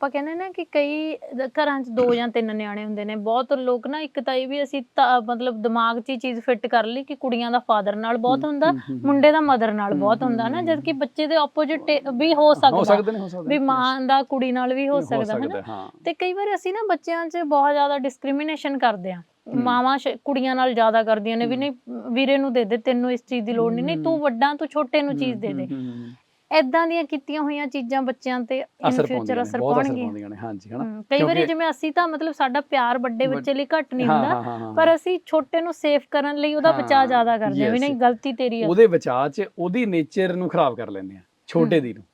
ਆਪਾਂ ਕਹਿੰਦੇ ਨਾ ਕਿ ਕਈ ਘਰਾਂ 'ਚ ਦੋ ਜਾਂ ਤਿੰਨ ਨਿਆਣੇ ਹੁੰਦੇ ਨੇ ਬਹੁਤ ਲੋਕ ਨਾ ਇੱਕ ਤਾਂ ਇਹ ਵੀ ਅਸੀਂ ਤਾਂ ਮਤਲਬ ਦਿਮਾਗ 'ਚ ਹੀ ਚੀਜ਼ ਫਿੱਟ ਕਰ ਲਈ ਕਿ ਕੁੜੀਆਂ ਦਾ ਫਾਦਰ ਨਾਲ ਬਹੁਤ ਹੁੰਦਾ ਮੁੰਡੇ ਦਾ ਮਦਰ ਨਾਲ ਬਹੁਤ ਹੁੰਦਾ ਨਾ ਜਦ ਕਿ ਬੱਚੇ ਦੇ ਆਪੋਜ਼ਿਟ ਵੀ ਹੋ ਸਕਦਾ ਵੀ ਮਾਂ ਦਾ ਕੁੜੀ ਨਾਲ ਵੀ ਹੋ ਸਕਦਾ ਹੈ ਨਾ ਤੇ ਕਈ ਵਾਰ ਅਸੀਂ ਨਾ ਬੱਚਿਆਂ 'ਚ ਬਹੁਤ ਜ਼ਿਆਦਾ ਡਿਸਕ੍ਰਿਮੀਨੇਸ਼ਨ ਕਰਦੇ ਆ। ਮਾਵਾਂ ਕੁੜੀਆਂ ਨਾਲ ਜ਼ਿਆਦਾ ਕਰਦੀਆਂ ਨੇ ਵੀ। ਨਹੀਂ ਵੀਰੇ ਨੂੰ ਦੇ ਦੇ ਤੈਨੂੰ ਇਸ ਚੀਜ਼ ਦੀ ਲੋੜ ਨਹੀਂ ਨਹੀਂ ਤੂੰ। ਵੱਡਾ ਤੂੰ ਛੋਟੇ ਨੂੰ ਚੀਜ਼ ਦੇ ਦੇ। ਐਦਾਂ ਦੀਆਂ ਕੀਤੀਆਂ ਹੋਈਆਂ ਚੀਜ਼ਾਂ ਬੱਚਿਆਂ ਤੇ ਇਨ ਫਿਊਚਰ ਅਸਰ ਪਾਉਣਗੀਆਂ। ਹਾਂਜੀ ਹਨਾ? ਕਈ ਵਾਰੀ ਜਿਵੇਂ ਅਸੀਂ ਤਾਂ ਮਤਲਬ ਸਾਡਾ ਪਿਆਰ ਵੱਡੇ ਬੱਚੇ ਲਈ ਘੱਟ ਨਹੀਂ ਹੁੰਦਾ ਪਰ ਅਸੀਂ ਛੋਟੇ ਨੂੰ ਸੇਫ ਕਰਨ ਲਈ ਉਹਦਾ ਬਚਾਅ ਜ਼ਿਆਦਾ ਕਰਦੇ ਹਾਂ ਵੀ ਨਹੀਂ ਗਲਤੀ ਤੇਰੀ ਆ। ਉਹਦੇ ਬਚਾਅ 'ਚ ਉਹਦੀ ਨੇਚਰ ਨੂੰ ਖਰਾਬ ਕਰ ਲੈਂਦੇ ਆ ਛੋਟੇ ਦੀ ਨੂੰ।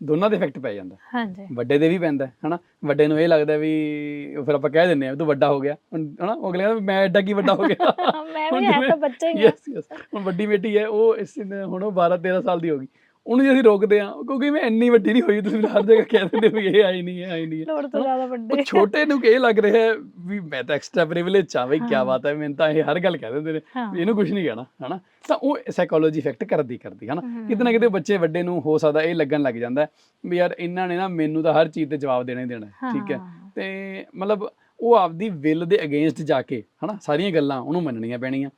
ਦੋਨਾਂ ਦੇ ਇਫੈਕਟ ਪੈ ਜਾਂਦਾ। ਹਾਂਜੀ। ਵੱਡੇ ਦੇ ਵੀ ਪੈਂਦਾ ਹਨਾ? ਵੱਡੇ ਨੂੰ ਇਹ ਲੱਗਦਾ ਵੀ ਫਿਰ ਆਪਾਂ ਕਹਿ ਦਿੰਦੇ ਆ ਤੂੰ ਵੱਡਾ ਹੋ ਗਿਆ। ਹਨਾ? ਉਹ ਅਗਲੇ ਕਹਿੰਦਾ ਮੈਂ ਐਡਾ ਕੀ ਵੱਡਾ ਹੋ ਗਿਆ? ਮੈਂ ਵੀ ਤਾਂ ਬੱਚਾ ਹੀ ਹਾਂ ਯੈਸ ਯੈਸ ਹੁਣ ਵੱਡੀ ਬੇਟੀ ਹੈ ਉਹ ਇਸ ਹੁਣ ਉਹ 12 13 ਸਾਲ ਦੀ ਹੋ ਗਈ। ਉਹਨੂੰ ਜੇ ਅਸੀਂ ਰੋਕਦੇ ਆ ਕਿਉਂਕਿ ਮੈਂ ਇੰਨੀ ਵੱਡੀ ਨਹੀਂ ਹੋਈ ਤੁਸੀਂ ਹਰ ਜਗ੍ਹਾ ਕਹਿ ਦਿੰਦੇ ਹੋ ਵੀ ਇਹ ਆਈ ਨਹੀਂ ਹੈ ਆਈ ਨਹੀਂ ਹੈ ਲੋੜ ਤੋਂ? ਜ਼ਿਆਦਾ ਉਹ ਵੱਡੇ ਛੋਟੇ ਨੂੰ ਕਿ ਇਹ ਲੱਗ ਰਿਹਾ ਹੈ ਵੀ ਮੈਂ ਤਾਂ ਐਕਸਟਰਾ ਪ੍ਰਿਵਿਲੇਜ ਆ ਬਈ ਕੀ। ਬਾਤ ਹੈ ਮੈਨੂੰ ਤਾਂ ਇਹ ਹਰ ਗੱਲ ਕਹਿ ਦਿੰਦੇ ਨੇ ਇਹਨੂੰ ਕੁਝ ਨਹੀਂ ਕਹਿਣਾ ਹਨਾ ਤਾਂ ਉਹ ਸਾਈਕੋਲੋਜੀ ਇਫੈਕਟ ਕਰਦੀ ਕਰਦੀ ਹਨਾ। ਕਿਤੇ ਨਾ ਕਿਤੇ ਬੱਚੇ ਵੱਡੇ ਨੂੰ ਹੋ ਸਕਦਾ ਇਹ ਲੱਗਣ ਲੱਗ ਜਾਂਦਾ ਵੀ ਯਾਰ ਇਹਨਾਂ ਨੇ ਨਾ ਮੈਨੂੰ ਤਾਂ ਹਰ ਚੀਜ਼ ਤੇ ਜਵਾਬ ਦੇਣਾ ਹੀ ਦੇਣਾ ਹੈ ਠੀਕ ਹਾਂ। ਤੇ ਮਤਲਬ ਉਹ ਆਪਦੀ ਵਿਲ ਦੇ ਅਗੇਂਸਟ ਜਾ ਕੇ ਹਨਾ ਸਾਰੀਆਂ ਗੱਲਾਂ ਉਹਨੂੰ ਮੰਨਣੀਆਂ ਪੈਣੀਆਂ।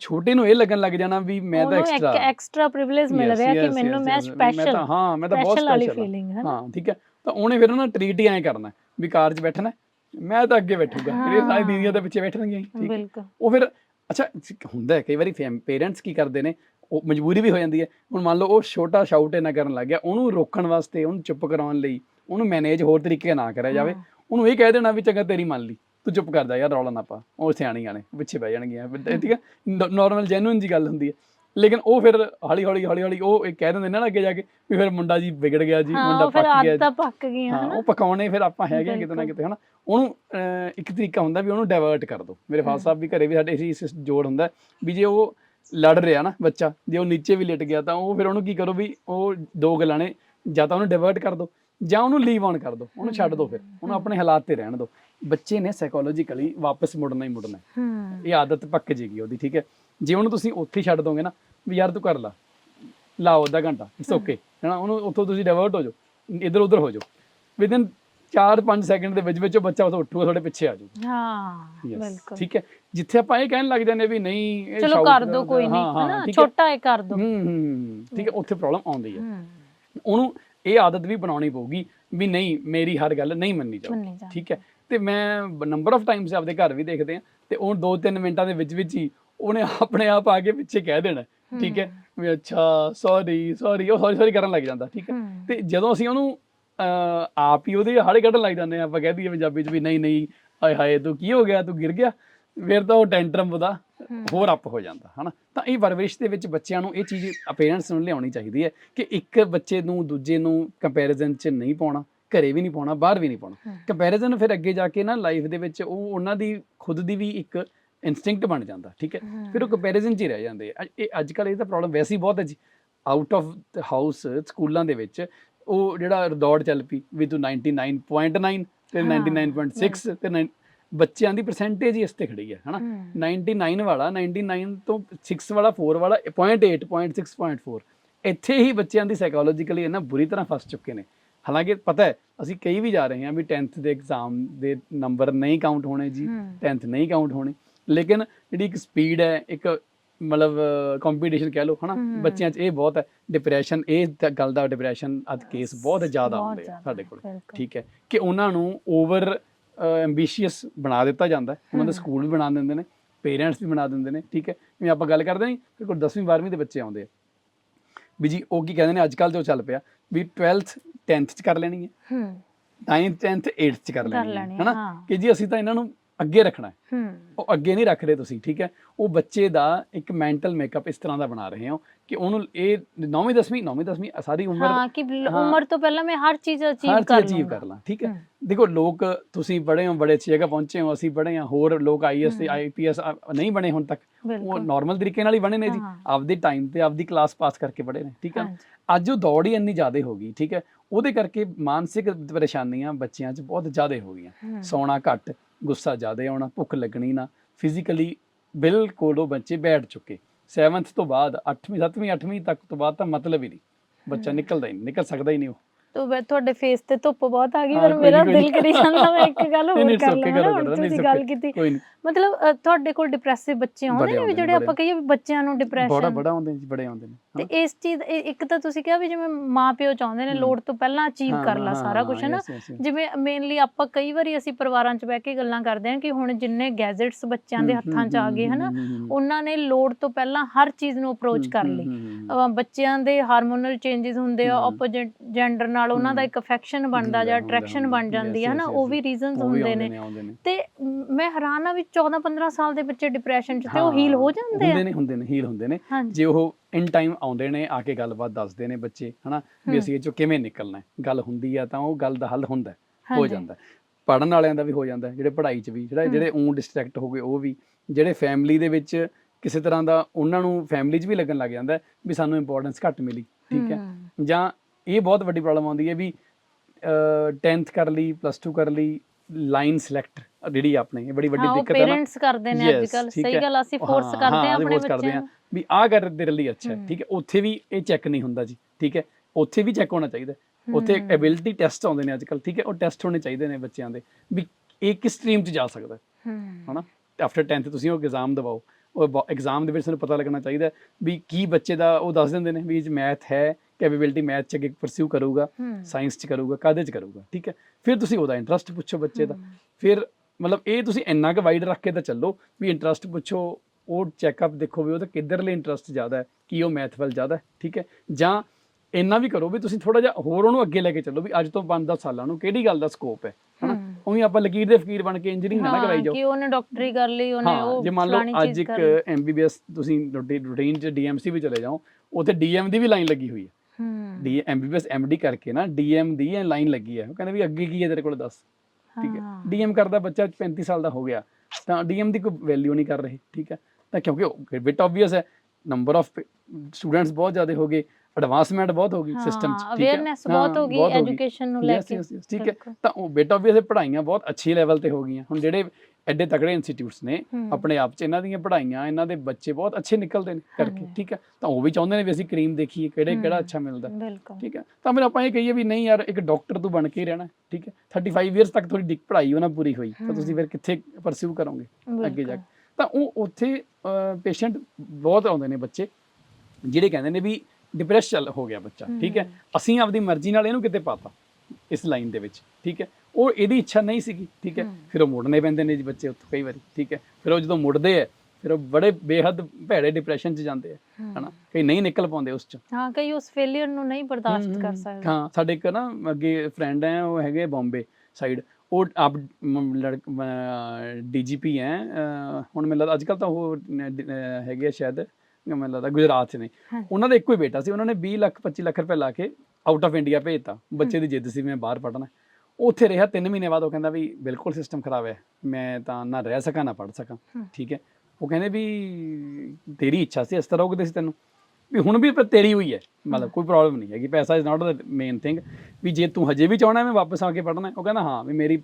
ਛੋਟੇ ਨੂੰ ਇਹ ਲੱਗਣ ਲੱਗ ਜਾਣਾ ਵੀ ਮੈਂ ਤਾਂ ਉਹਨੂੰ ਇੱਕ ਐਕਸਟਰਾ ਐਕਸਟਰਾ ਪ੍ਰਿਵਿਲੇਜ ਮਿਲ ਰਿਹਾ ਕਿ ਮੈਨੂੰ ਮੈਂ ਸਪੈਸ਼ਲ ਤਾਂ ਹਾਂ ਮੈਂ ਤਾਂ ਬਹੁਤ ਸਪੈਸ਼ਲ ਹੈ ਨਾ ਹਾਂ ਠੀਕ ਹੈ। ਤਾਂ ਉਹਨੇ ਫਿਰ ਉਹਨਾਂ ਟ੍ਰੀਟ ਹੀ ਐਂ ਕਰਨਾ ਵੀ ਕਾਰ 'ਚ ਬੈਠਣਾ ਮੈਂ ਤਾਂ ਅੱਗੇ ਬੈਠੂਗਾ। ਮੇਰੇ ਸਾਰੇ। ਦੀਦੀਆਂ ਦੇ ਪਿੱਛੇ ਬੈਠਣਗੀਆਂ ਠੀਕ ਉਹ ਫਿਰ ਅੱਛਾ ਹੁੰਦਾ ਹੈ ਕਈ ਵਾਰੀ ਪੇਰੈਂਟਸ ਕੀ ਕਰਦੇ ਨੇ ਉਹ ਮਜਬੂਰੀ ਵੀ ਹੋ ਜਾਂਦੀ ਹੈ। ਹੁਣ ਮੰਨ ਲਓ ਉਹ ਛੋਟਾ ਸ਼ਾਊਟ ਨਾ ਕਰਨ ਲੱਗ ਗਿਆ ਉਹਨੂੰ ਰੋਕਣ ਵਾਸਤੇ ਉਹਨੂੰ ਚੁੱਪ ਕਰਾਉਣ ਲਈ ਉਹਨੂੰ ਮੈਨੇਜ ਹੋਰ ਤਰੀਕੇ ਨਾਲ ਕਰਿਆ ਜਾਵੇ। ਉਹਨੂੰ ਇਹ ਕਹਿ ਦੇਣਾ ਵੀ ਚੰਗਾ ਤੇਰੀ ਮੰਨ ਲਈ। ਤੂੰ ਚੁੱਪ ਕਰ ਜਾ ਯਾਰ ਰੌਲਾ ਨਾ ਪਾ। ਉਹ ਸਿਆਣੀਆਂ ਨੇ ਪਿੱਛੇ ਬਹਿ ਜਾਣਗੀਆਂ। ਠੀਕ ਹੈ ਨਾਰਮਲ ਜੈਨੂਇਨ ਜੀ ਗੱਲ ਹੁੰਦੀ ਹੈ ਲੇਕਿਨ ਉਹ ਫਿਰ ਹੌਲੀ ਹੌਲੀ ਹੌਲੀ ਹੌਲੀ ਉਹ ਇਹ ਕਹਿ ਦਿੰਦੇ ਨੇ ਨਾ ਅੱਗੇ ਜਾ ਕੇ ਵੀ ਫਿਰ ਮੁੰਡਾ ਜੀ ਵਿਗੜ ਗਿਆ ਜੀ ਹਾਂ ਮੁੰਡਾ ਪੱਕ ਗਿਆ ਜੀ। ਆਦਤਾਂ ਪੱਕ ਗਈਆਂ ਹਾਂ ਉਹ ਪਕਾਉਣੇ ਫਿਰ ਆਪਾਂ ਹੈਗੇ ਕਿਤੇ ਨਾ। ਕਿਤੇ ਹਨਾ? ਉਹਨੂੰ ਇੱਕ ਤਰੀਕਾ ਹੁੰਦਾ ਵੀ ਉਹਨੂੰ ਡਾਇਵਰਟ ਕਰ ਦਿਓ ਮੇਰੇ ਫਾਦਰ ਸਾਹਿਬ ਵੀ ਘਰੇ ਵੀ ਸਾਡੇ ਇਸੇ ਜੋੜ ਹੁੰਦਾ ਵੀ ਜੇ ਉਹ ਲੜ ਰਿਹਾ ਨਾ ਬੱਚਾ ਜੇ ਉਹ ਨੀਚੇ ਵੀ ਲਿਟ ਗਿਆ ਤਾਂ ਉਹ ਫਿਰ ਉਹਨੂੰ ਕੀ ਕਰੋ ਵੀ ਉਹ ਦੋ ਗੱਲਾਂ ਨੇ ਜਾਂ ਤਾਂ ਉਹਨੂੰ ਡਾਇਵਰਟ ਕਰ ਦਿਓ ਜਾਂ ਉਹਨੂੰ ਲੀਵ ਔਨ ਕਰ ਦਿਓ ਉਹਨੂੰ ਛੱਡ ਦਿਓ ਫਿਰ ਉਹਨੂੰ ਆਪਣੇ ਹਾਲਾਤ ਤੇ ਰਹਿਣ ਦਿਓ ਬੱਚੇ ਨੇ ਸਾਈਕੋਲੋਜੀਕਲੀ ਵਾਪਸ ਮੁੜਨਾ ਹੀ ਮੁੜਨਾ ਇਹ ਆਦਤ ਪੱਕ ਜੇਗੀ ਉਹਦੀ ਠੀਕ ਹੈ? ਜੇ ਉਹਨੂੰ ਤੁਸੀਂ ਉੱਥੇ ਛੱਡ ਦੋਗੇ ਨਾ ਵੀ ਯਾਰ ਤੂੰ ਕਰ ਲਾ ਲਾਓ ਅੱਧਾ ਘੰਟਾ ਇਟਸ ਓਕੇ ਹੈਨਾ ਉਹਨੂੰ ਉੱਥੋਂ ਤੁਸੀਂ ਡਾਇਵਰਟ ਹੋ ਜਾਓ ਇੱਧਰ ਉੱਧਰ ਹੋ ਜਾਓ। ਵਿਦਿਨ 4-5 ਸੈਕਿੰਡ ਦੇ ਵਿੱਚ ਵਿੱਚ ਉਹ ਬੱਚਾ ਉੱਥੋਂ ਉੱਠੂਗਾ ਤੁਹਾਡੇ ਪਿੱਛੇ ਆ ਜਾਊਗਾ। ਹਾਂ ਬਿਲਕੁਲ। ਠੀਕ ਹੈ? ਜਿੱਥੇ ਆਪਾਂ ਇਹ ਕਹਿਣ ਲੱਗ ਜਾਂਦੇ ਵੀ ਨਹੀਂ ਇਹ ਚਲੋ ਕਰ ਦੋ ਕੋਈ ਨਹੀਂ ਹਨਾ। ਛੋਟਾ ਹੈ ਕਰ ਦੋ। ਹੂੰ ਹੂੰ, ਠੀਕ ਹੈ? ਉੱਥੇ ਪ੍ਰੋਬਲਮ ਆਉਂਦੀ ਹੈ। ਉਹਨੂੰ ਇਹ ਆਦਤ ਵੀ ਬਣਾਉਣੀ ਪਊਗੀ ਵੀ ਨਹੀਂ ਮੇਰੀ ਹਰ ਗੱਲ ਨਹੀਂ ਮੰਨੀ ਮੰਨੀ ਠੀਕ ਹੈ? ਤੇ ਮੈਂ ਨੰਬਰ ਆਫ ਟਾਈਮਸ ਆਪਦੇ ਘਰ ਵੀ ਦੇਖਦੇ ਆ ਤੇ ਉਹ 2-3 ਮਿੰਟਾਂ ਦੇ ਵਿੱਚ ਵਿੱਚ ਹੀ ਉਹਨੇ ਆਪਣੇ ਆਪ ਆ ਕੇ ਪਿੱਛੇ ਕਹਿ ਦੇਣਾ। ਠੀਕ ਹੈ? ਵੀ ਅੱਛਾ ਸੌਰੀ ਸੌਰੀ ਉਹ ਸੌਰੀ ਸੌਰੀ ਕਰਨ ਲੱਗ ਜਾਂਦਾ ਠੀਕ ਹੈ? ਹਮ ਤੇ ਜਦੋਂ ਅਸੀਂ ਉਹਨੂੰ ਅਹ, ਆਪ ਹੀ ਉਹਦੇ ਹਾੜੇ ਕੱਢਣ ਲੱਗ ਜਾਂਦੇ ਆ ਆਪਾਂ ਕਹਿ ਦਈਏ ਪੰਜਾਬੀ ਚ ਵੀ ਨਹੀਂ ਨਹੀਂ ਹਾਏ ਹਾਏ ਤੂੰ ਕੀ ਹੋ ਗਿਆ ਤੂੰ ਗਿਰ ਗਿਆ। ਫਿਰ ਤਾਂ ਉਹ ਟੈਂਟਰਮ ਹਮ। ਹੋਰ ਅਪ ਹੋ ਜਾਂਦਾ ਹਨਾ? ਤਾਂ ਇਹ ਪਰਵਰਿਸ਼ ਦੇ ਵਿੱਚ ਬੱਚਿਆਂ ਨੂੰ ਇਹ ਚੀਜ਼ ਪੇਰੈਂਟਸ ਨੂੰ ਲਿਆਉਣੀ ਚਾਹੀਦੀ ਹੈ ਕਿ ਇੱਕ ਬੱਚੇ ਨੂੰ ਦੂਜੇ ਨੂੰ ਕੰਪੈਰੀਜ਼ਨ 'ਚ ਨਹੀਂ ਪਾਉਣਾ ਘਰੇ ਵੀ ਨਹੀਂ ਪਾਉਣਾ ਬਾਹਰ ਵੀ ਨਹੀਂ ਪਾਉਣਾ। ਕੰਪੈਰੀਜ਼ਨ ਫਿਰ ਅੱਗੇ ਜਾ ਕੇ ਨਾ ਲਾਈਫ ਦੇ ਵਿੱਚ ਉਹ ਉਹਨਾਂ ਦੀ ਖੁਦ ਦੀ ਵੀ ਇੱਕ ਇਨਸਟਿੰਕਟ ਬਣ ਜਾਂਦਾ ਠੀਕ ਹੈ? ਫਿਰ ਉਹ ਕੰਪੈਰੀਜ਼ਨ 'ਚ ਹੀ ਰਹਿ ਜਾਂਦੇ ਇਹ ਅੱਜ ਕੱਲ੍ਹ ਇਹ ਤਾਂ ਪ੍ਰੋਬਲਮ ਵੈਸੇ ਹੀ ਬਹੁਤ ਹੈ ਜੀ। ਆਊਟ ਆਫ ਦ ਹਾਊਸ ਸਕੂਲਾਂ ਦੇ ਵਿੱਚ ਉਹ ਜਿਹੜਾ ਦੌੜ ਚੱਲ ਪਈ ਵੀ ਤੂੰ 99.9 ਤੇ ਹਾਂ, 99.6 ਤੇ 9 ਬੱਚਿਆਂ ਦੀ ਪਰਸੈਂਟੇਜ ਹੀ ਇਸ ਤੇ ਖੜੀ ਹੈ ਹਨਾ? ਹਮ 99 ਵਾਲਾ 99 ਤੋਂ 6 ਵਾਲਾ 4 ਵਾਲਾ 0.8 0.6 ਇੱਥੇ ਹੀ ਬੱਚਿਆਂ ਦੀ ਸਾਈਕੋਲੋਜੀਕਲੀ ਇਹਨਾਂ ਬੁਰੀ ਤਰ੍ਹਾਂ ਫਸ ਚੁੱਕੇ ਨੇ। ਹਾਲਾਂਕਿ ਪਤਾ ਹੈ ਅਸੀਂ ਕਈ ਵੀ ਜਾ ਰਹੇ ਹਾਂ ਵੀ 10th ਦੇ ਐਗਜ਼ਾਮ ਦੇ ਨੰਬਰ ਨਹੀਂ ਕਾਊਂਟ ਹੋਣੇ ਜੀ ਹਮ। 10th ਨਹੀਂ ਕਾਊਂਟ ਹੋਣੇ। ਲੇਕਿਨ ਜਿਹੜੀ ਇੱਕ ਸਪੀਡ ਹੈ ਇੱਕ ਮਤਲਬ ਕੰਪੀਟੀਸ਼ਨ ਕਹਿ ਲਓ ਹਨਾ। ਬੱਚਿਆਂ 'ਚ ਇਹ ਬਹੁਤ ਹੈ ਡਿਪਰੈਸ਼ਨ ਇਹ ਗੱਲ ਦਾ ਡਿਪਰੈਸ਼ਨ ਅੱਜ ਕੇਸ ਬਹੁਤ ਜ਼ਿਆਦਾ ਆ ਜ਼ਿਆਦਾ, ਸਾਡੇ ਕੋਲ। ਠੀਕ ਹੈ ਕਿ ਉਹਨਾਂ ਨੂੰ ਓਵਰ ਐਂਬੀਸ਼ੀਅਸ ਬਣਾ ਦਿੱਤਾ ਜਾਂਦਾ ਹੈ। ਉਹਨਾਂ ਦੇ। ਸਕੂਲ ਵੀ ਬਣਾ ਦਿੰਦੇ ਨੇ ਪੇਰੈਂਟਸ ਵੀ ਬਣਾ ਦਿੰਦੇ ਨੇ ਠੀਕ ਹੈ। ਜਿਵੇਂ ਆਪਾਂ ਗੱਲ ਕਰਦੇ ਨਹੀਂ ਕਿ ਕੋਈ 10ਵੀਂ 12ਵੀਂ ਦੇ ਬੱਚੇ ਆਉਂਦੇ ਆ। ਵੀ ਜੀ ਉਹ ਕੀ ਕਹਿੰਦੇ ਨੇ ਅੱਜ ਕੱਲ ਜੋ ਚੱਲ ਪਿਆ ਵੀ 12th 10th ਚ ਕਰ ਲੈਣੀ ਹੈ। ਹਮ। 9th 10th 8th ਚ ਕਰ ਲੈਣੀ ਹੈ ਹੈ, ਹਨਾ? ਹਾਂ। ਕਿ ਜੀ ਅਸੀਂ ਤਾਂ ਇਹਨਾਂ ਨੂੰ ਅੱਗੇ ਰੱਖਣਾ ਹੈ ਉਹ ਅੱਗੇ ਨਹੀਂ ਰੱਖ ਰਹੇ ਤੁਸੀਂ ਠੀਕ ਹੈ ਉਹ ਬੱਚੇ ਦਾ ਇੱਕ ਮੈਂਟਲ ਮੇਕਅਪ ਇਸ ਤਰ੍ਹਾਂ ਦਾ ਬਣਾ ਰਹੇ ਹੋ ਕਿ ਉਹਨੂੰ ਇਹ 9ਵੀਂ 10ਵੀਂ 9ਵੀਂ 10ਵੀਂ ਸਾਰੀ ਉਮਰ ਹਾਂ ਕਿ ਲ-। ਉਮਰ ਤੋਂ ਪਹਿਲਾਂ ਮੈਂ ਹਰ ਚੀਜ਼ ਅਚੀਵ ਹਰ ਕਰ ਚੀਜ਼ ਅਚੀਵ। ਕਰ ਲਾਂ ਠੀਕ ਹੈ। ਦੇਖੋ ਲੋਕ ਤੁਸੀਂ ਬੜੇ ਹੋ ਬੜੇ ਅੱਛੀ ਜਗ੍ਹਾ ਪਹੁੰਚੇ ਹੋ ਅਸੀਂ ਬੜੇ ਹਾਂ ਹੋਰ ਲੋਕ ਆਈਐਸ ਤੇ। ਆਈਪੀਐਸ ਨਹੀਂ ਬਣੇ ਹੁਣ ਤੱਕ ਉਹ ਨਾਰਮਲ ਤਰੀਕੇ ਨਾਲ ਹੀ ਬਣੇ ਨੇ ਜੀ। ਆਪਦੀ ਟਾਈਮ ਤੇ ਆਪਦੀ ਕਲਾਸ ਪਾਸ ਕਰਕੇ ਬੜੇ ਨੇ ਠੀਕ ਹੈ। ਅੱਜ ਉਹ ਦੌੜ ਹੀ ਇੰਨੀ ਜ਼ਿਆਦਾ ਹੋ ਗਈ ਠੀਕ ਹੈ ਉਹਦੇ ਕਰਕੇ ਮਾਨਸਿਕ ਪਰੇਸ਼ਾਨੀਆਂ ਬੱਚਿਆਂ 'ਚ ਬਹੁਤ ਜ਼ਿਆਦਾ ਹੋ ਗਈਆਂ। ਸੌਣਾ ਘੱਟ ਗੁੱਸਾ ਜ਼ਿਆਦਾ ਆਉਣਾ ਭੁੱਖ ਲੱਗਣੀ ਨਾ ਫਿਜ਼ੀਕਲੀ ਬਿਲਕੁਲ ਉਹ ਬੱਚੇ ਬੈਠ ਚੁੱਕੇ। 7th ਤੋਂ ਬਾਅਦ 8ਵੀਂ 7ਵੀਂ 8ਵੀਂ ਤੱਕ ਤੋਂ ਬਾਅਦ ਤਾਂ ਮਤਲਬ ਹੀ ਨਹੀਂ। ਬੱਚਾ। ਨਿਕਲਦਾ ਹੀ ਨਹੀਂ ਨਿਕਲ ਸਕਦਾ ਹੀ ਨਹੀਂ ਉਹ। ਤੋ ਮੈਂ ਤੁਹਾਡੇ ਫੇਸ ਤੇ ਧੁੱਪ ਬਹੁਤ ਆ ਗਈ ਪਰ ਮੇਰਾ ਦਿਲ। ਕਰੀ ਜਾਂਦਾ ਮੈਂ ਇੱਕ ਗੱਲ ਹੋਰ ਕਰ ਲਵਾਂ ਤੁਸੀਂ ਗੱਲ ਕੀਤੀ। ਕੋਈ ਨਹੀਂ। ਮਤਲਬ ਅ, ਤੁਹਾਡੇ ਕੋਲ ਡਿਪਰੈਸਿਵ ਬੱਚੇ ਆਉਂਦੇ ਬੜੇ ਨੇ ਵੀ ਆਉਂਦੇ ਨੇ, ਜਿਹੜੇ ਆਪਾਂ ਬੜੇ। ਕਹੀਏ ਵੀ ਬੱਚਿਆਂ ਨੂੰ ਬੜਾ ਡਿਪਰੈਸ਼ਨ ਬੜਾ ਆਉਂਦੇ ਨੇ ਜੀ ਬੜੇ ਆਉਂਦੇ ਨੇ ਤੇ। ਇਸ ਚੀਜ਼ ਇੱਕ ਤਾਂ ਤੁਸੀਂ ਕਿਹਾ ਵੀ ਜਿਵੇਂ ਮਾਪਿਓ ਚਾਹੁੰਦੇ ਨੇ ਹਮ। ਲੋੜ ਤੋਂ ਪਹਿਲਾਂ ਅਚੀਵ ਹਾਂ, ਕਰ ਲਾ ਹਾਂ, ਸਾਰਾ ਹਾਂ, ਕੁਝ ਹੈ ਨਾ yes, yes, yes. ਜਿਵੇਂ ਮੇਨਲੀ ਆਪਾਂ ਕਈ ਵਾਰੀ ਅਸੀਂ ਪਰਿਵਾਰਾਂ 'ਚ ਬਹਿ ਕੇ ਗੱਲਾਂ ਕਰਦੇ ਹਾਂ ਕਿ ਹੁਣ ਜਿੰਨੇ ਗੈਜਟਸ ਬੱਚਿਆਂ ਦੇ ਹਮ, ਹੱਥਾਂ 'ਚ ਆ ਗਏ ਹਨਾ ਹਮ, ਹਮ, ਹਮ, ਉਹਨਾਂ ਨੇ ਲੋੜ ਤੋਂ ਪਹਿਲਾਂ ਹਰ ਚੀਜ਼ ਨੂੰ ਅਪਰੋਚ ਕਰ ਹਮ, ਲਈ ਹਮ, ਹਮ, ਅਹ ਬੱਚਿਆਂ ਦੇ ਹਾਰਮੋਨਲ ਚੇਂजेस ਹੁੰਦੇ ਆ ਹਮ। ਆਪੋਜੀਟ ਜੈਂਡਰ ਨਾਲ ਉਹਨਾਂ ਦਾ ਹਮ। ਇੱਕ ਅਫੈਕਸ਼ਨ ਬਣਦਾ ਹੁੰਦਾ, ਜਾਂ ਹੁੰਦਾ, ਅਟਰੈਕਸ਼ਨ ਬਣ ਹੁੰਦਾ। ਜਾਂਦੀ Yes, ਹੈ yes, ਉਹ yes, ਵੀ. ਰੀਜ਼ਨਸ ਉਹ ਵੀ ਹੁੰਦੇ ਆਉਂਦੇ ਨੇ ਆਉਂਦੇ ਨੇ ਤੇ ਮ, ਮੈਂ ਹੈਰਾਨ ਆ ਵੀ 14 15 ਸਾਲ ਦੇ ਬੱਚੇ ਡਿਪਰੈਸ਼ਨ 'ਚ ਤੇ ਉਹ ਹੀਲ ਹੋ ਜਾਂਦੇ ਹੁੰਦੇ ਆ ਨੇ ਹੁੰਦੇ ਨੇ ਹੀਲ ਹੁੰਦੇ ਨੇ। ਜੇ ਉਹ ਇਨ ਟਾਈਮ ਆਉਂਦੇ ਨੇ ਆ ਕੇ ਗੱਲਬਾਤ ਦੱਸਦੇ ਨੇ ਬੱਚੇ ਹਨਾ। ਵੀ ਅਸੀਂ ਇਹ ਚੋਂ ਕਿਵੇਂ ਨਿਕਲਣਾ ਹੈ? ਗੱਲ ਹੁੰਦੀ ਆ ਤਾਂ ਉਹ ਗੱਲ ਦਾ ਹੱਲ ਹੁੰਦਾ ਹੈ। ਜਾਂਦਾ ਪੜਨ ਵਾਲਿਆਂ ਦਾ ਵੀ ਹੋ ਜਾਂਦਾ ਜਿਹੜੇ ਪੜ੍ਹਾਈ 'ਚ ਵੀ ਜਿਹੜਾ। ਜਿਹੜੇ ਊਂ ਡਿਸਟਰੈਕਟ ਹੋ ਗਏ ਉਹ ਵੀ। ਜਿਹੜੇ ਫੈਮਿਲੀ ਦੇ ਵਿੱਚ ਕਿਸੇ ਤਰ੍ਹਾਂ ਦਾ ਉਹਨਾਂ ਨੂੰ ਫੈਮਿਲੀ 'ਚ ਵੀ ਲੱਗਣ ਲੱਗ ਜਾਂਦਾ ਵੀ ਸਾਨੂੰ ਇੰਪੋਰਟੈਂਸ ਘੱਟ ਮਿਲੀ ਠੀਕ ਹੈ। ਜਾਂ ਇਹ ਬਹੁਤ ਵੱਡੀ ਪ੍ਰੋਬਲਮ ਆਉਂਦੀ ਹੈ ਵੀ 10th ਕਰ ਲਈ ਪਲੱਸ 2 ਕਰ ਲਈ ਲਾਈਨ ਸਿਲੈਕਟ ਜਿਹੜੀ ਆਪਣੇ ਇਹ ਬੜੀ ਵੱਡੀ ਦਿੱਕਤ ਹੈ ਨਾ। ਪੇਰੈਂਟਸ ਕਰਦੇ ਨੇ ਅੱਜ ਕੱਲ ਸਹੀ। ਗੱਲ ਅਸੀਂ ਫੋਰਸ ਕਰਦੇ ਆ ਆਪਣੇ ਬੱਚਿਆਂ ਨੂੰ। ਵੀ ਆਹ ਕਰ ਤੇਰੇ ਲਈ ਅੱਛਾ ਹੈ। ਠੀਕ ਹੈ ਉੱਥੇ ਵੀ ਇਹ ਚੈੱਕ ਨਹੀਂ ਹੁੰਦਾ ਜੀ ਠੀਕ ਹੈ ਉੱਥੇ ਵੀ ਚੈੱਕ ਹੋਣਾ ਚਾਹੀਦਾ। ਉੱਥੇ। ਐਬਿਲਿਟੀ ਟੈਸਟ ਆਉਂਦੇ ਨੇ ਅੱਜ ਕੱਲ ਠੀਕ ਹੈ ਉਹ ਟੈਸਟ ਹੋਣੇ ਚਾਹੀਦੇ ਨੇ ਬੱਚਿਆਂ ਦੇ ਵੀ ਇਹ ਕਿਸ ਸਟਰੀਮ 'ਚ ਜਾ ਸਕਦਾ ਹੈ। ਹਨਾ? ਆਫਟਰ 10th ਤੁਸੀਂ ਉਹ ਐਗਜ਼ਾਮ ਦਿਵਾਓ ਉਹ ਐਗਜ਼ਾਮ ਦੇ ਵਿੱਚ ਤੁਹਾਨੂੰ ਪਤਾ ਲੱਗਣਾ ਚਾਹੀਦਾ ਵੀ ਕੀ ਬੱਚੇ ਦਾ ਉਹ ਦੱਸ ਦਿੰਦੇ ਨੇ ਵੀ ਇਹ ਮੈਥ ਹੈ ਕੈਪੇਬਿਲਿਟੀ ਮੈਥ ਚ ਅੱਗੇ ਪਰਸਿਊ ਕਰੂਗਾ ਸਾਇੰਸ ਚ ਕਰੂਗਾ ਕਾਹਦੇ ਚ ਕਰੂਗਾ ਠੀਕ ਹੈ। ਫਿਰ ਤੁਸੀਂ ਉਹਦਾ ਇੰਟਰਸਟ ਪੁੱਛੋ ਬੱਚੇ ਦਾ। ਫਿਰ ਮਤਲਬ ਇਹ ਤੁਸੀਂ ਇੰਨਾ ਕੁ ਵਾਈਡ ਰੱਖ ਕੇ ਤਾਂ ਚੱਲੋ ਵੀ ਇੰਟਰਸਟ ਪੁੱਛੋ ਉਹ ਚੈੱਕਅਪ ਦੇਖੋ ਵੀ ਉਹਦਾ ਕਿੱਧਰਲੇ ਇੰਟਰਸਟ ਜ਼ਿਆਦਾ ਹੈ ਕੀ ਉਹ ਮੈਥ ਵੱਲ ਜ਼ਿਆਦਾ ਹੈ ਠੀਕ ਹੈ? ਜਾਂ ਇੰਨਾ ਵੀ ਕਰੋ ਵੀ ਤੁਸੀਂ ਥੋੜਾ ਜਿਹਾ ਹੋਰ ਉਹਨੂੰ ਅੱਗੇ ਲੈ ਕੇ ਚੱਲੋ ਵੀ ਅੱਜ ਤੋਂ 5-10 ਸਾਲਾਂ ਨੂੰ ਕਿਹੜੀ ਗੱਲ ਦਾ ਸਕੋਪ ਹੈ ਹਨਾ। ਉਵੇਂ ਆਪਾਂ ਲਕੀਰ ਦੇ ਫਕੀਰ ਬਣ ਕੇ ਇੰਜੀਨੀਅਰਿੰਗ ਨਾ ਕਰਾਈ ਜਾਓ। ਕਿ ਉਹਨੇ ਡਾਕਟਰੀ ਕਰ ਲਈ ਉਹਨੇ ਉਹ ਜੇ ਮੰਨ ਲਓ ਅੱਜ ਇੱਕ ਐਮਬੀਬੀਐਸ ਤੁਸੀਂ ਰੂਟੀਨ ਚ ਡੀਐਮਸੀ ਵੀ ਚਲੇ ਜਾਓ ਉੱਥੇ ਡੀਐਮ ਦੀ ਵੀ ਲਾਈਨ ਲੱਗੀ ਹੋਈ ਹੈ। ਹਮ, ਡੀ ਐਮਬੀਬੀਐਸ ਐਮਡੀ ਕਰਕੇ ਨਾ ਡੀਐਮ ਦੀ ਲਾਈਨ ਲੱਗੀ ਹੈ। ਉਹ ਕਹਿੰਦੇ ਵੀ ਅੱਗੇ ਕੀ ਹੈ ਤੇਰੇ ਕੋਲ ਦੱਸ। ਠੀਕ ਹੈ। ਹਾਂ, ਡੀਐਮ ਕਰਦਾ ਬੱਚਾ 35 ਸਾਲ ਦਾ ਹੋ ਗਿਆ ਤਾਂ ਡੀਐਮ ਦੀ ਕੋਈ ਵੈਲਿਊ ਨਹੀਂ ਕਰ ਰਹੇ ਠੀਕ ਹੈ। ਤਾਂ ਕਿਉਂਕਿ ਬਿਟ ਆਬਵੀਅਸ ਹੈ ਨੰਬਰ ਆਫ ਸਟੂਡੈਂਟਸ ਬਹੁਤ ਜ਼ਿਆਦਾ ਹੋ ਗਏ ਐਡਵਾਂਸਮੈਂਟ ਬਹੁਤ ਹੋ ਗਈ ਸਿਸਟਮ ਚ ਹਾਂ, ਠੀਕ ਹੈ। awareness ਬਹੁਤ ਹਾਂ, ਹੋ ਗਈ। ਐਜੂਕੇਸ਼ਨ ਨੂੰ ਲੈ ਕੇ। ਠੀਕ ਹੈ। ਤਾਂ ਉਹ ਬਿਟ ਆਬਵੀਅਸ ਪੜ੍ਹਾਈਆਂ ਬਹੁਤ ਅੱਛੀ ਲੈਵਲ ਤੇ ਹੋ ਗਈਆਂ। ਹੁਣ ਜਿਹੜੇ ਐਡੇ ਤਕੜੇ ਇੰਸਟੀਚਿਊਟਸ ਨੇ ਆਪਣੇ ਆਪ ਚ ਇਹਨਾਂ ਦੀਆਂ ਪੜ੍ਹਾਈਆਂ ਇਹਨਾਂ ਦੇ ਬੱਚੇ ਬਹੁਤ ਅੱਛੇ ਨਿਕਲਦੇ ਨੇ ਕਰਕੇ। ਠੀਕ ਹੈ? ਤਾਂ ਉਹ ਵੀ ਚਾਹੁੰਦੇ ਨੇ ਵੀ ਅਸੀਂ ਕਰੀਮ ਦੇਖੀਏ ਕਿਹੜੇ ਕਿਹੜਾ ਅੱਛਾ ਮਿਲਦਾ। ਠੀਕ ਹੈ? ਤਾਂ ਫਿਰ ਆਪਾਂ ਇਹ ਕਹੀਏ ਵੀ ਨਹੀਂ ਯਾਰ ਇੱਕ ਡਾਕਟਰ ਤੂੰ ਬਣ ਕੇ ਰਹਿਣਾ ਠੀਕ ਹੈ? 35 ਇਅਰਸ ਤੱਕ ਤੁਹਾਡੀ ਡਿਕ ਪੜ੍ਹਾਈ ਉਹ ਨਾ ਪੂਰੀ ਹੋਈ ਤਾਂ ਤੁਸੀਂ। ਫਿਰ ਕਿੱਥੇ ਪਰਸਿਊ ਕਰੋਗੇ ਅੱਗੇ ਜਾ। ਕੇ? ਤਾਂ ਉਹ ਉੱਥੇ ਪੇਸ਼ੈਂਟ ਬਹੁਤ ਆਉਂਦੇ ਨੇ ਬੱਚੇ ਜਿਹੜੇ ਕਹਿੰਦੇ ਨੇ ਵੀ ਡਿਪਰੈਸ ਚੱਲ ਹੋ ਗਿਆ ਬੱਚਾ ਠੀਕ ਹੈ। ਅਸੀਂ ਆਪਦੀ ਮਰਜ਼ੀ ਨਾਲ ਇਹਨੂੰ ਕਿਤੇ ਪਾਤਾ ਇਸ ਲਾਈਨ ਦੇ ਵਿੱਚ ਠੀਕ ਹੈ? ਉਹ ਇਹਦੀ ਇੱਛਾ ਨਹੀਂ ਸੀਗੀ ਠੀਕ ਹੈ। ਫਿਰ ਉਹ ਮੁੜਨੇ ਪੈਂਦੇ ਨੇ ਜੀ ਬੱਚੇ ਉੱਥੋਂ ਕਈ ਵਾਰੀ ਠੀਕ ਹੈ? ਫਿਰ ਉਹ ਜਦੋਂ ਮੁੜਦੇ ਆ ਫਿਰ ਉਹ ਬੜੇ ਬੇਹੱਦ ਭੈੜੇ ਡਿਪਰੈਸ਼ਨ 'ਚ ਜਾਂਦੇ ਆ ਹਨਾ? ਕਈ ਨਹੀਂ ਨਿਕਲ ਪਾਉਂਦੇ ਉਸ 'ਚ। ਹਾਂ ਕਈ ਉਸ ਫੇਲਿਅਰ ਨੂੰ ਨਹੀਂ ਬਰਦਾਸ਼ਤ ਕਰ ਸਕਦੇ। ਹਾਂ ਸਾਡੇ ਇੱਕ ਨਾ ਅੱਗੇ ਫਰੈਂਡ ਹੈ ਉਹ ਹੈਗੇ ਬੰਬੇ ਸਾਈਡ ਉਹ ਆਪ ਲੜਕ ਡੀਜੀਪੀ ਹੈ ਹੁਣ ਮੈਨੂੰ ਲੱਗਦਾ ਅੱਜ ਕੱਲ ਤਾਂ ਉਹ ਹੈਗੇ ਆ ਸ਼ਾਇਦ ਮੈਨੂੰ ਲੱਗਦਾ ਗੁਜਰਾਤ 'ਚ ਨੇ। ਉਹਨਾਂ ਦਾ ਇੱਕੋ ਹੀ ਬੇਟਾ ਸੀ ਉਹਨਾਂ ਨੇ 20 ਲੱਖ 25 ਲੱਖ ਰੁਪਏ ਲਾ ਕੇ ਆਊਟ ਆਫ ਇੰਡੀਆ ਭੇਜਤਾ। ਬੱਚੇ ਦੀ ਜਿੱਦ ਸੀ ਮੈਂ ਬਾਹਰ ਪੜ੍ਹਨਾ। ਉੱਥੇ ਰਿਹਾ 3 ਮਹੀਨੇ ਬਾਅਦ ਉਹ ਕਹਿੰਦਾ ਵੀ ਬਿਲਕੁਲ ਸਿਸਟਮ ਖਰਾਬ ਹੈ ਮੈਂ ਤਾਂ ਨਾ ਰਹਿ ਸਕਾਂ ਨਾ ਪੜ੍ਹ ਸਕਾਂ। ਠੀਕ ਹੈ। ਉਹ ਕਹਿੰਦੇ ਵੀ ਤੇਰੀ ਇੱਛਾ ਸੀ ਇਸ ਤਰ੍ਹਾਂ ਉਹ ਸੀ ਤੈਨੂੰ। ਵੀ ਹੁਣ ਵੀ ਤੇਰੀ ਹੋਈ ਹੈ ਮਤਲਬ ਕੋਈ ਪ੍ਰੋਬਲਮ ਨਹੀਂ ਹੈਗੀ ਪੈਸਾ is not the main thing ਵੀ ਜੇ ਤੂੰ ਹਜੇ ਵੀ ਚਾਹਣਾ ਮੈਂ ਵਾਪਸ ਆ ਕੇ ਪੜ੍ਹਨਾ। ਹੈ, ਉਹ ਕਹਿੰਦਾ ਹਾਂ ਵੀ ਮੇਰੀ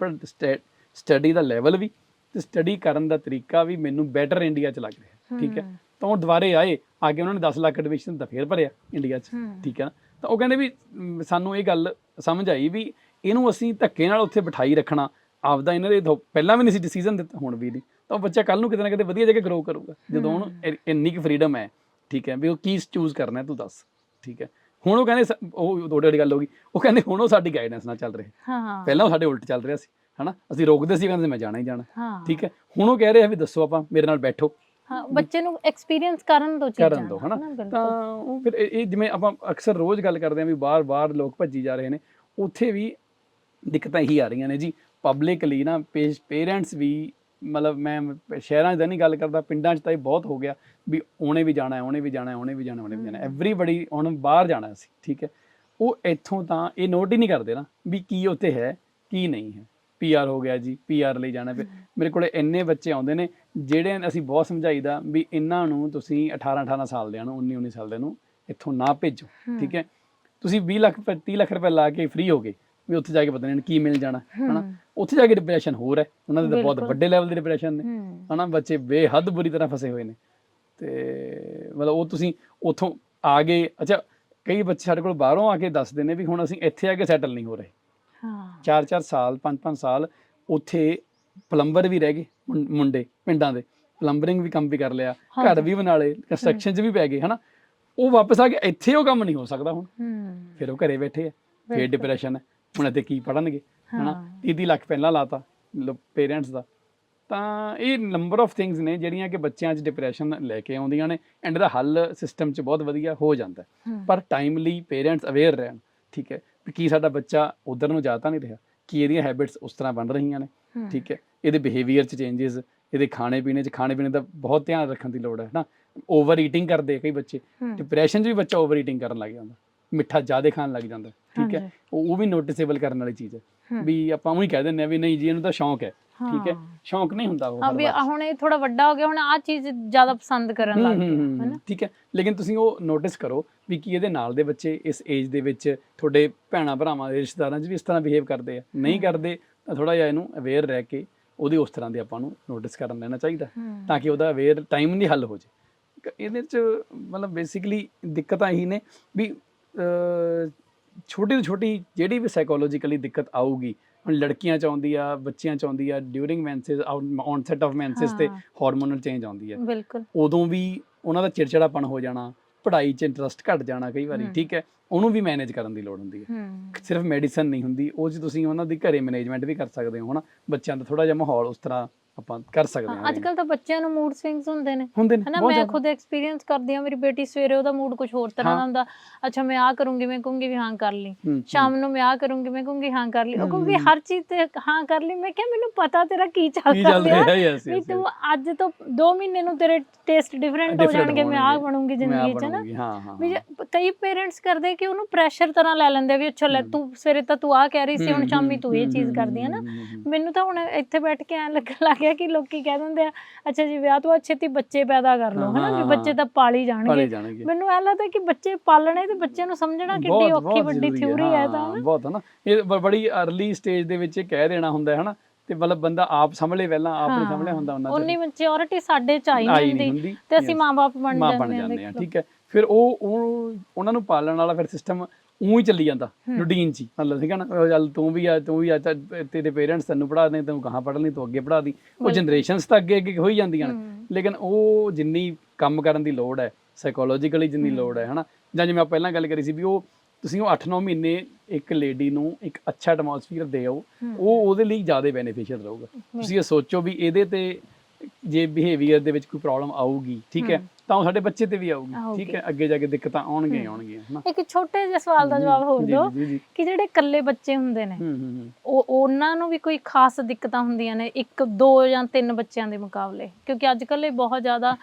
ਸਟੱਡੀ ਦਾ ਲੈਵਲ ਵੀ ਤੇ ਸਟੱਡੀ ਕਰਨ ਦਾ ਤਰੀਕਾ ਵੀ ਮੈਨੂੰ ਬੈਟਰ ਇੰਡੀਆ 'ਚ ਲੱਗ ਰਿਹਾ ਠੀਕ ਹੈ। ਤਾਂ ਉਹ ਦੁਬਾਰੇ ਆਏ ਆ ਕੇ ਉਹਨਾਂ ਨੇ 10 ਲੱਖ ਐਡਮਿਸ਼ਨ ਤਾਂ ਫੇਰ ਭਰਿਆ ਇੰਡੀਆ 'ਚ। ਠੀਕ ਹੈ ਨਾ। ਤਾਂ ਉਹ ਕਹਿੰਦੇ ਵੀ ਸਾਨੂੰ ਇਹ ਗੱਲ ਸਮਝ ਆਈ ਵੀ ਇਹਨੂੰ ਅਸੀਂ ਧੱਕੇ ਨਾਲ ਉੱਥੇ ਬਿਠਾਈ ਰੱਖਣਾ ਆਪਦਾ ਇਹਨਾਂ ਦੇ ਪਹਿਲਾਂ ਵੀ ਨਹੀਂ ਸੀ ਡਿਸੀਜਨ ਦਿੱਤਾ ਹੁਣ ਵੀ ਨਹੀਂ। ਤਾਂ ਉਹ ਬੱਚਾ ਕੱਲ ਨੂੰ ਕਿਤੇ ਨਾ ਕਿਤੇ ਵਧੀਆ ਜਗ੍ਹਾ ਗਰੋ ਕਰੂਗਾ। ਜਦੋਂ ਇ- ਇੰਨੀ ਕੁ ਫਰੀडम ਹੈ ਠੀਕ ਹੈ ਵੀ ਉਹ ਕੀ ਚੂਜ਼ ਕਰਨਾ ਹੈ ਤੂੰ ਦੱਸ ਠੀਕ ਹੈ। ਹੁਣ ਉਹ ਕਹਿੰਦੇ ਉਹ ਤੁਹਾਡੇ ਵਾਲੀ ਗੱਲ ਹੋ ਗਈ ਉਹ ਕਹਿੰਦੇ ਹੁਣ ਉਹ ਸਾਡੀ ਗਾਈਡੈਂਸ ਨਾਲ ਚੱਲ ਰਹੇ। ਹਾਂ। ਪਹਿਲਾਂ ਉਹ ਸਾਡੇ ਉਲਟ ਚੱਲ ਰਿਹਾ ਸੀ ਹਨਾ? ਅਸੀਂ ਰੋਕਦੇ ਸੀ ਕਹਿੰਦੇ ਮੈਂ ਜਾਣਾ ਹੀ ਜਾਣਾ ਠੀਕ ਹੈ? ਹੁਣ ਉਹ ਕਹਿ ਰਹੇ ਆ ਵੀ ਦੱਸੋ ਆਪਾਂ ਮੇਰੇ ਨਾਲ ਬੈਠੋ। ਹਾਂ ਬੱਚੇ ਨੂੰ ਐਕਸਪੀਰੀਅੰਸ ਕਰਨ ਦੋ ਚੀਜ਼ਾਂ ਕਰਨ ਦੋ ਹਨਾ। ਤਾਂ ਉਹ ਫਿਰ ਇਹ ਇਹ ਜਿਵੇਂ ਆਪਾਂ ਅਕਸਰ ਰੋਜ਼ ਗੱਲ ਕਰਦੇ ਆਂ ਵੀ ਬਾਰ-ਬਾਰ ਲੋਕ ਭੱਜੀ ਜਾ ਰਹੇ ਨੇ ਉੱਥੇ ਵੀ ਦਿੱਕਤਾਂ ਇਹੀ ਆ ਰਹੀਆਂ ਨੇ ਜੀ। ਪਬਲਿਕਲੀ ਨਾ ਪੇਰੈਂਟਸ ਵੀ ਮਤਲਬ ਮੈਂ ਸ਼ਹਿਰਾਂ 'ਚ ਤਾਂ ਨਹੀਂ ਗੱਲ ਕਰਦਾ ਪਿੰਡਾਂ 'ਚ ਤਾਂ ਇਹ ਬਹੁਤ ਹੋ ਗਿਆ ਵੀ ਉਹਨੇ ਵੀ ਜਾਣਾ ਹੈ ਉਹਨੇ ਵੀ ਜਾਣਾ ਹੈ ਉਹਨੇ ਵੀ ਜਾਣਾ ਉਹਨੇ ਵੀ ਜਾਣਾ ਐਵਰੀਬਡੀ ਹੁਣ ਬਾਹਰ ਜਾਣਾ ਸੀ ਠੀਕ ਹੈ। ਉਹ ਇੱਥੋਂ ਤਾਂ ਇਹ ਨੋਟ ਹੀ ਨਹੀਂ ਕਰਦੇ ਨਾ ਵੀ ਕੀ ਉੱਥੇ ਹੈ ਕੀ ਨਹੀਂ ਹੈ। ਪੀਆਰ ਹੋ ਗਿਆ ਜੀ ਪੀਆਰ ਲਈ ਜਾਣਾ ਫਿਰ। ਮੇਰੇ ਕੋਲੇ ਇੰਨੇ ਬੱਚੇ ਆਉਂਦੇ ਨੇ ਜਿਹੜੇ ਅਸੀਂ ਬਹੁਤ ਸਮਝਾਈਦਾ ਵੀ ਇਹਨਾਂ ਨੂੰ ਤੁਸੀਂ 18 18 ਸਾਲ ਦੇ ਨੂੰ 19 19 ਸਾਲ ਦੇ ਨੂੰ ਇੱਥੋਂ ਨਾ ਭੇਜੋ ਠੀਕ ਹੈ। ਤੁਸੀਂ 20 ਲੱਖ ਰੁਪਏ 30 ਲੱਖ ਰੁਪਏ ਲਾ ਕੇ ਫ੍ਰੀ ਹੋ ਗਏ। ਵੀ ਉੱਥੇ ਜਾ ਕੇ ਪਤਾ ਨਹੀਂ ਕੀ ਮਿਲ ਜਾਣਾ ਹਨਾ। ਉੱਥੇ ਜਾ ਕੇ ਡਿਪਰੈਸ਼ਨ ਹੋਰ ਹੈ। ਉਹਨਾਂ ਦੇ ਤਾਂ ਬਹੁਤ। ਵੱਡੇ ਲੈਵਲ ਦੇ ਡਿਪਰੈਸ਼ਨ ਨੇ ਹਨਾ? ਬੱਚੇ ਬੇਹੱਦ ਬੁਰੀ ਤਰ੍ਹਾਂ ਫਸੇ ਹੋਏ ਨੇ। ਤੇ ਮਤਲਬ ਉਹ ਤੁਸੀਂ ਉੱਥੋਂ ਆ ਗਏ ਅੱਛਾ ਕਈ ਬੱਚੇ ਸਾਡੇ ਕੋਲ ਬਾਹਰੋਂ ਆ ਕੇ ਦੱਸਦੇ ਨੇ ਵੀ ਹੁਣ ਅਸੀਂ ਇੱਥੇ ਆ ਕੇ ਸੈਟਲ ਨਹੀਂ ਹੋ ਰਹੇ। ਹਾਂ। 4-4 ਸਾਲ 5-5 ਸਾਲ ਉੱਥੇ ਪਲੰਬਰ ਵੀ ਰਹਿ ਗਏ ਮੁੰਡੇ ਪਿੰਡਾਂ ਦੇ। ਪਲੰਬਰਿੰਗ ਵੀ ਕੰਮ ਵੀ ਕਰ ਲਿਆ ਘਰ। ਵੀ ਬਣਾ ਲਏ ਕੰਸਟਰਕਸ਼ਨ 'ਚ ਵੀ ਪੈ ਗਏ ਹਨਾ? ਉਹ ਵਾਪਸ ਆ ਕੇ ਇੱਥੇ ਉਹ ਕੰਮ ਨਹੀਂ ਹੋ ਸਕਦਾ ਹੁਣ। ਫਿਰ ਉਹ ਘਰੇ ਬੈਠੇ ਆ ਫਿਰ। ਡਿਪਰੈਸ਼ਨ ਹੈ। ਹੁਣ ਇੱਥੇ ਕੀ ਪੜਨਗੇ ਹਨਾ? ਹਾਂ। 30 ਲੱਖ ਪਹਿਲਾਂ ਲਾਤਾ ਪੇਰੈਂਟਸ ਦਾ। ਤਾਂ ਇਹ ਨੰਬਰ ਆਫ ਥਿੰਗਸ ਨੇ ਜਿਹੜੀਆਂ ਕਿ ਬੱਚਿਆਂ 'ਚ ਡਿਪਰੈਸ਼ਨ ਲੈ ਕੇ ਆਉਂਦੀਆਂ ਨੇ ਐਂਡ ਦਾ ਹੱਲ ਸਿਸਟਮ 'ਚ ਬਹੁਤ ਵਧੀਆ ਹੋ ਜਾਂਦਾ ਪਰ ਟਾਈਮਲੀ ਪੇਰੈਂਟਸ ਅਵੇਅਰ ਰਹਿਣ ਠੀਕ ਹੈ? ਕੀ ਸਾਡਾ ਬੱਚਾ ਉਧਰ ਨੂੰ ਜਾ ਤਾਂ ਨਹੀਂ ਰਿਹਾ? ਕੀ ਇਹਦੀਆਂ ਹੈਬਿਟਸ ਉਸ ਤਰ੍ਹਾਂ ਬਣ ਰਹੀਆਂ ਨੇ? ਠੀਕ ਹੈ? ਇਹਦੇ ਬਿਹੇਵੀਅਰ 'ਚ ਚੇਂਜਸ ਇਹਦੇ ਖਾਣੇ ਪੀਣੇ 'ਚ ਖਾਣੇ ਪੀਣੇ ਦਾ ਬਹੁਤ ਧਿਆਨ ਰੱਖਣ ਦੀ ਲੋੜ ਹੈ ਨਾ ਓਵਰ ਈਟਿੰਗ ਕਰਦੇ ਕਈ ਬੱਚੇ। ਡਿਪਰੈਸ਼ਨ 'ਚ ਵੀ ਬੱਚਾ ਓਵਰ ਈਟਿੰਗ ਕਰਨ ਲੱਗ ਜਾਂਦਾ। ਮਿੱਠਾ ਜ਼ਿਆਦਾ ਖਾਣ ਲੱਗ ਜਾਂਦਾ। ਠੀਕ ਹੈ? ਉਹ ਵੀ ਨੋਟਿਸੇਬਲ ਕਰਨ ਵਾਲੀ ਚੀਜ਼ ਹੈ। ਹੂੰ, ਵੀ ਆਪਾਂ ਉਹੀ ਕਹਿ ਦਿੰਦੇ ਆ ਵੀ ਨਹੀਂ ਜੀ ਇਹਨੂੰ ਤਾਂ ਸ਼ੌਂਕ ਹੈ ਠੀਕ ਹੈ? ਹਾਂ। ਸ਼ੌਂਕ ਨਹੀਂ ਹੁੰਦਾ ਉਹ ਹਾਂ ਵੀ ਹੁਣ ਇਹ ਥੋੜਾ ਵੱਡਾ ਹੋ ਗਿਆ ਹੁਣ ਆ ਚੀਜ਼ ਜ਼ਿਆਦਾ ਪਸੰਦ ਕਰਨ ਹੂੰ, ਲੱਗ ਹੂੰ, ਗਿਆ ਹੂੰ, ਠੀਕ ਹੈ। ਲੇਕਿਨ ਤੁਸੀਂ ਉਹ ਨੋਟਿਸ ਕਰੋ ਵੀ ਕੀ ਇਹਦੇ ਨਾਲ ਦੇ ਬੱਚੇ ਇਸ ਏਜ ਦੇ ਵਿੱਚ ਤੁਹਾਡੇ ਭੈਣਾ ਭਰਾਵਾਂ ਦੇ ਰਿਸ਼ਤੇਦਾਰਾਂ 'ਚ ਵੀ ਇਸ ਤਰ੍ਹਾਂ ਬਿਹੇਵ ਕਰਦੇ ਆ। ਨਹੀਂ ਹੂੰ। ਕਰਦੇ ਤਾਂ ਥੋੜਾ ਜਿਹਾ ਇਹਨੂੰ ਅਵੇਅਰ ਰਹਿ ਕੇ ਉਹਦੀ ਉਸ ਤਰ੍ਹਾਂ ਦੇ ਆਪਾਂ ਨੂੰ ਨੋਟਿਸ ਕਰਨ ਲੈਣਾ ਚਾਹੀਦਾ ਹੂੰ, ਤਾਂ ਕਿ ਉਹਦਾ ਅਵੇਅਰ ਟਾਈਮ ਨਹੀਂ ਹੱਲ ਹੋ ਜੇ ਇਹਦੇ 'ਚ ਮਤਲਬ ਬੇਸਿਕਲੀ ਦਿੱਕਤਾਂ ਇਹੀ ਨੇ ਵੀ ਛੋਟੀ ਤੋਂ ਛੋਟੀ ਜਿਹੜੀ ਵੀ ਸਾਈਕੋਲੋਜੀਕਲੀ ਦਿੱਕਤ ਆਊਗੀ ਹੁਣ ਲੜਕੀਆਂ ਚ ਆਉਂਦੀ ਆ ਬੱਚਿਆਂ ਚ ਆਉਂਦੀ ਆ during menses onset of menses ਤੇ। ਹਾਰਮੋਨਲ ਚੇਂਜ ਆਉਂਦੀ ਹੈ ਬਿਲਕੁਲ। ਉਦੋਂ ਵੀ ਉਹਨਾਂ ਦਾ ਚਿੜਚਿੜਾਪਣ ਹੋ ਜਾਣਾ ਪੜ੍ਹਾਈ 'ਚ ਇੰਟਰਸਟ ਘਟ ਜਾਣਾ ਕਈ ਵਾਰੀ। ਠੀਕ ਹੈ? ਉਹਨੂੰ ਵੀ ਮੈਨੇਜ ਕਰਨ ਦੀ ਲੋੜ ਹੁੰਦੀ ਹੈ। ਸਿਰਫ ਮੈਡੀਸਨ ਨਹੀਂ ਹੁੰਦੀ ਉਹ 'ਚ ਤੁਸੀਂ ਉਹਨਾਂ ਦੀ ਘਰੇ ਮੈਨੇਜਮੈਂਟ ਵੀ ਕਰ ਸਕਦੇ ਹੋ ਹਨਾ? ਬੱਚਿਆਂ ਦਾ ਥੋੜਾ ਜਿਹਾ ਮਾਹੌਲ ਉਸ ਤਰ੍ਹਾਂ ਆਪਾਂ ਕਰ ਸਕਦੇ ਹਾਂ ਅੱਜ ਕੱਲ ਤਾਂ ਬੱਚਿਆਂ ਨੂੰ ਮੂਡ ਸਵਿੰਗਸ ਹੁੰਦੇ ਨੇ ਹੁੰਦੇ ਨੇ ਹਨਾ ਮੈਂ। ਖੁਦ ਐਕਸਪੀਰੀਅੰਸ ਕਰਦੀ ਆ ਮੇਰੀ ਬੇਟੀ ਸਵੇਰੇ ਉਹਦਾ ਮੂਡ ਕੁਝ ਹੋਰ ਤਰ੍ਹਾਂ ਦਾ। ਹੁੰਦਾ ਅੱਛਾ ਮੈਂ ਆ ਕਰੂੰਗੀ ਮੈਂ ਕਹੂੰਗੀ ਵੀ ਹਾਂ ਕਰ ਲਈ। ਸ਼ਾਮ ਨੂੰ ਮੈਂ ਆ ਕਰੂੰਗੀ ਮੈਂ ਕਹੂੰਗੀ ਹਾਂ ਕਰ ਲਈ ਉਹ ਕਹੂੰਗੀ। ਹਰ ਚੀਜ਼ ਤੇ ਹਾਂ ਕਰ ਲਈ ਮੈਂ ਕਿਹਾ ਮੈਨੂੰ ਪਤਾ ਤੇਰਾ ਕੀ ਚੱਲ ਰਿਹਾ ਵੀ ਤੂੰ ਅੱਜ ਤੋਂ 2 ਮਹੀਨੇ ਨੂੰ ਤੇਰੇ ਟੇਸਟ ਡਿਫਰੈਂਟ ਹੋ ਜਾਣਗੇ ਮੈਂ ਆ। ਬਣੂੰਗੀ ਜ਼ਿੰਦਗੀ 'ਚ ਨਾ ਵੀ ਕਈ ਪੇਰੈਂਟਸ ਕਰਦੇ ਕਿ ਉਹਨੂੰ ਪ੍ਰੈਸ਼ਰ ਤਰ੍ਹਾਂ ਲੈ ਲੈਂਦੇ ਵੀ ਅੱਛਾ ਲੈ। ਤੂੰ ਸਵੇਰੇ ਤਾਂ ਤੂੰ ਆ ਕਹਿ ਰਹੀ ਸੀ ਹੁਣ ਸ਼ਾਮੀ ਤੂੰ ਇਹ ਚੀਜ਼ ਕਰਦੀ ਹੈ ਨਾ। ਮੈਨੂੰ ਤਾਂ ਹੁਣ ਇੱਥੇ ਬੈਠ ਕੇ ਐਂ ਲੱਗਣ ਲੱਗ ਗਿਆ ਕਿ ਲੋਕੀ ਕਹਿ ਦਿੰਦੇ ਆ ਅੱਛਾ ਜੀ ਵਿਆਹ ਤੋਂ ਬਾਅਦ ਛੇਤੀ ਬੱਚੇ ਪੈਦਾ ਕਰ ਲਓ ਹਨਾ ਵੀ ਬੱਚੇ ਤਾਂ ਪਾਲੀ ਪਾਲੇ ਜਾਣਗੇ। ਮੈਨੂੰ ਐ ਲੱਗਦਾ ਕਿ ਬੱਚੇ ਪਾਲਣੇ ਤੇ ਬੱਚਿਆਂ ਨੂੰ ਸਮਝਣਾ ਕਿੱਡੀ ਬਹੁਤ- ਔਖੀ ਬਹੁਤ ਵੱਡੀ ਜ਼ਰੂਰੀ ਹੈ, ਥਿਊਰੀ ਹੈ ਇਹ ਤਾਂ ਹਾਂ, ਹਨਾ। ਬਹੁਤ ਹੈ ਨਾ ਇਹ ਬ- ਬੜੀ ਅਰਲੀ ਸਟੇਜ ਦੇ ਵਿੱਚ ਇਹ ਕਹਿ ਦੇਣਾ ਹੁੰਦਾ ਹੈ ਹਨਾ ਤੇ ਮਤਲਬ ਬੰਦਾ ਆਪ ਸੰਭਲੇ ਪਹਿਲਾਂ ਆਪ ਨਹੀਂ ਸੰਭਲਿਆ ਹੁੰਦਾ ਉਹਨਾਂ ਉਨੀ ਮੈਚਿਓਰਿਟੀ ਸਾਡੇ ਚ ਆਈ ਨਹੀਂ ਹੁੰਦੀ ਹੁੰਦੀ। ਤੇ ਅਸੀਂ yes, ਮਾਂ-ਬਾਪ ਬਣ ਮਾਂ ਜਾਂਦੇ ਹਾਂ ਜਾਂਦੇ ਆ। ਠੀਕ ਹੈ। ਫਿਰ ਉਹ ਉਹ ਉਹਨਾਂ ਨੂੰ ਪਾਲਣ ਵਾਲਾ ਫਿਰ ਸਿਸਟਮ ਉਹੀ ਹੀ ਚੱਲੀ ਜਾਂਦਾ। ਰੂਟੀਨ ਚ ਮਤਲਬ ਠੀਕ ਹੈ ਨਾ ਚੱਲ ਤੂੰ ਵੀ ਆ ਤੂੰ ਵੀ ਆ ਤੇਰੇ ਪੇਰੈਂਟਸ ਤੈਨੂੰ ਪੜਾ ਦੇ ਤੈਨੂੰ ਕਹਾਂ ਪੜ੍ਹ ਲਈ ਤੂੰ ਅੱਗੇ ਪੜਾ ਦੀ ਉਹ। ਜਨਰੇਸ਼ਨਸ ਤਾਂ ਅੱਗੇ ਅੱਗੇ ਹੋਈ ਜਾਂਦੀਆਂ ਨੇ ਲੇਕਿਨ ਉਹ ਜਿੰਨੀ ਕੰਮ ਕਰਨ ਦੀ ਲੋੜ ਹੈ ਸਾਈਕੋਲੋਜੀਕਲੀ ਜਿੰਨੀ। ਲੋੜ ਹੈ ਹਨਾ ਜਾਂ ਜਿਵੇਂ ਆਪਾਂ ਪਹਿਲਾਂ ਗੱਲ ਕਰੀ ਸੀ ਵੀ ਉਹ ਤੁਸੀਂ ਉਹ 8-9 ਮਹੀਨੇ ਇੱਕ ਲੇਡੀ ਨੂੰ ਇੱਕ ਅੱਛਾ ਐਟਮੋਸਫੀਅਰ ਦਿਓ। ਉਹ ਉਹਦੇ ਲਈ ਜ਼ਿਆਦਾ ਬੈਨੀਫੀਸ਼ੀਅਲ ਰਹੂਗਾ ਤੁਸੀਂ ਇਹ ਸੋਚੋ ਵੀ ਇਹਦੇ ਤੇ ਜੇ ਬਿਹੇਵੀਅਰ ਦੇ ਵਿੱਚ ਕੋਈ ਪ੍ਰੋਬਲਮ ਆਊਗੀ ਠੀਕ ਹੈ। ਤਾਂ ਉਹ ਸਾਡੇ ਬੱਚੇ ਤੇ ਵੀ ਆਊਗੀ। ਠੀਕ ਹੈ ਅੱਗੇ ਜਾ ਕੇ ਦਿੱਕਤਾਂ ਆਉਣਗੀਆਂ। ਆਉਣਗੀਆਂ ਹਨਾ ਇੱਕ ਛੋਟੇ ਜਿਹੇ ਸਵਾਲ ਦਾ ਜਵਾਬ ਹੋਰ ਦਿਓ ਕਿ ਜਿਹੜੇ ਇਕੱਲੇ ਬੱਚੇ ਹੁੰਦੇ ਨੇ ਉਹ ਉਹਨਾਂ ਨੂੰ ਵੀ ਕੋਈ ਖਾਸ ਦਿੱਕਤਾਂ ਹੁੰਦੀਆਂ ਨੇ ਇੱਕ ਦੋ ਜਾਂ ਤਿੰਨ ਬੱਚਿਆਂ ਦੇ ਮੁਕਾਬਲੇ ਕਿਉਂਕਿ ਅੱਜ ਕੱਲ੍ਹ ਇਹ ਬਹੁਤ ਜ਼ਿਆਦਾ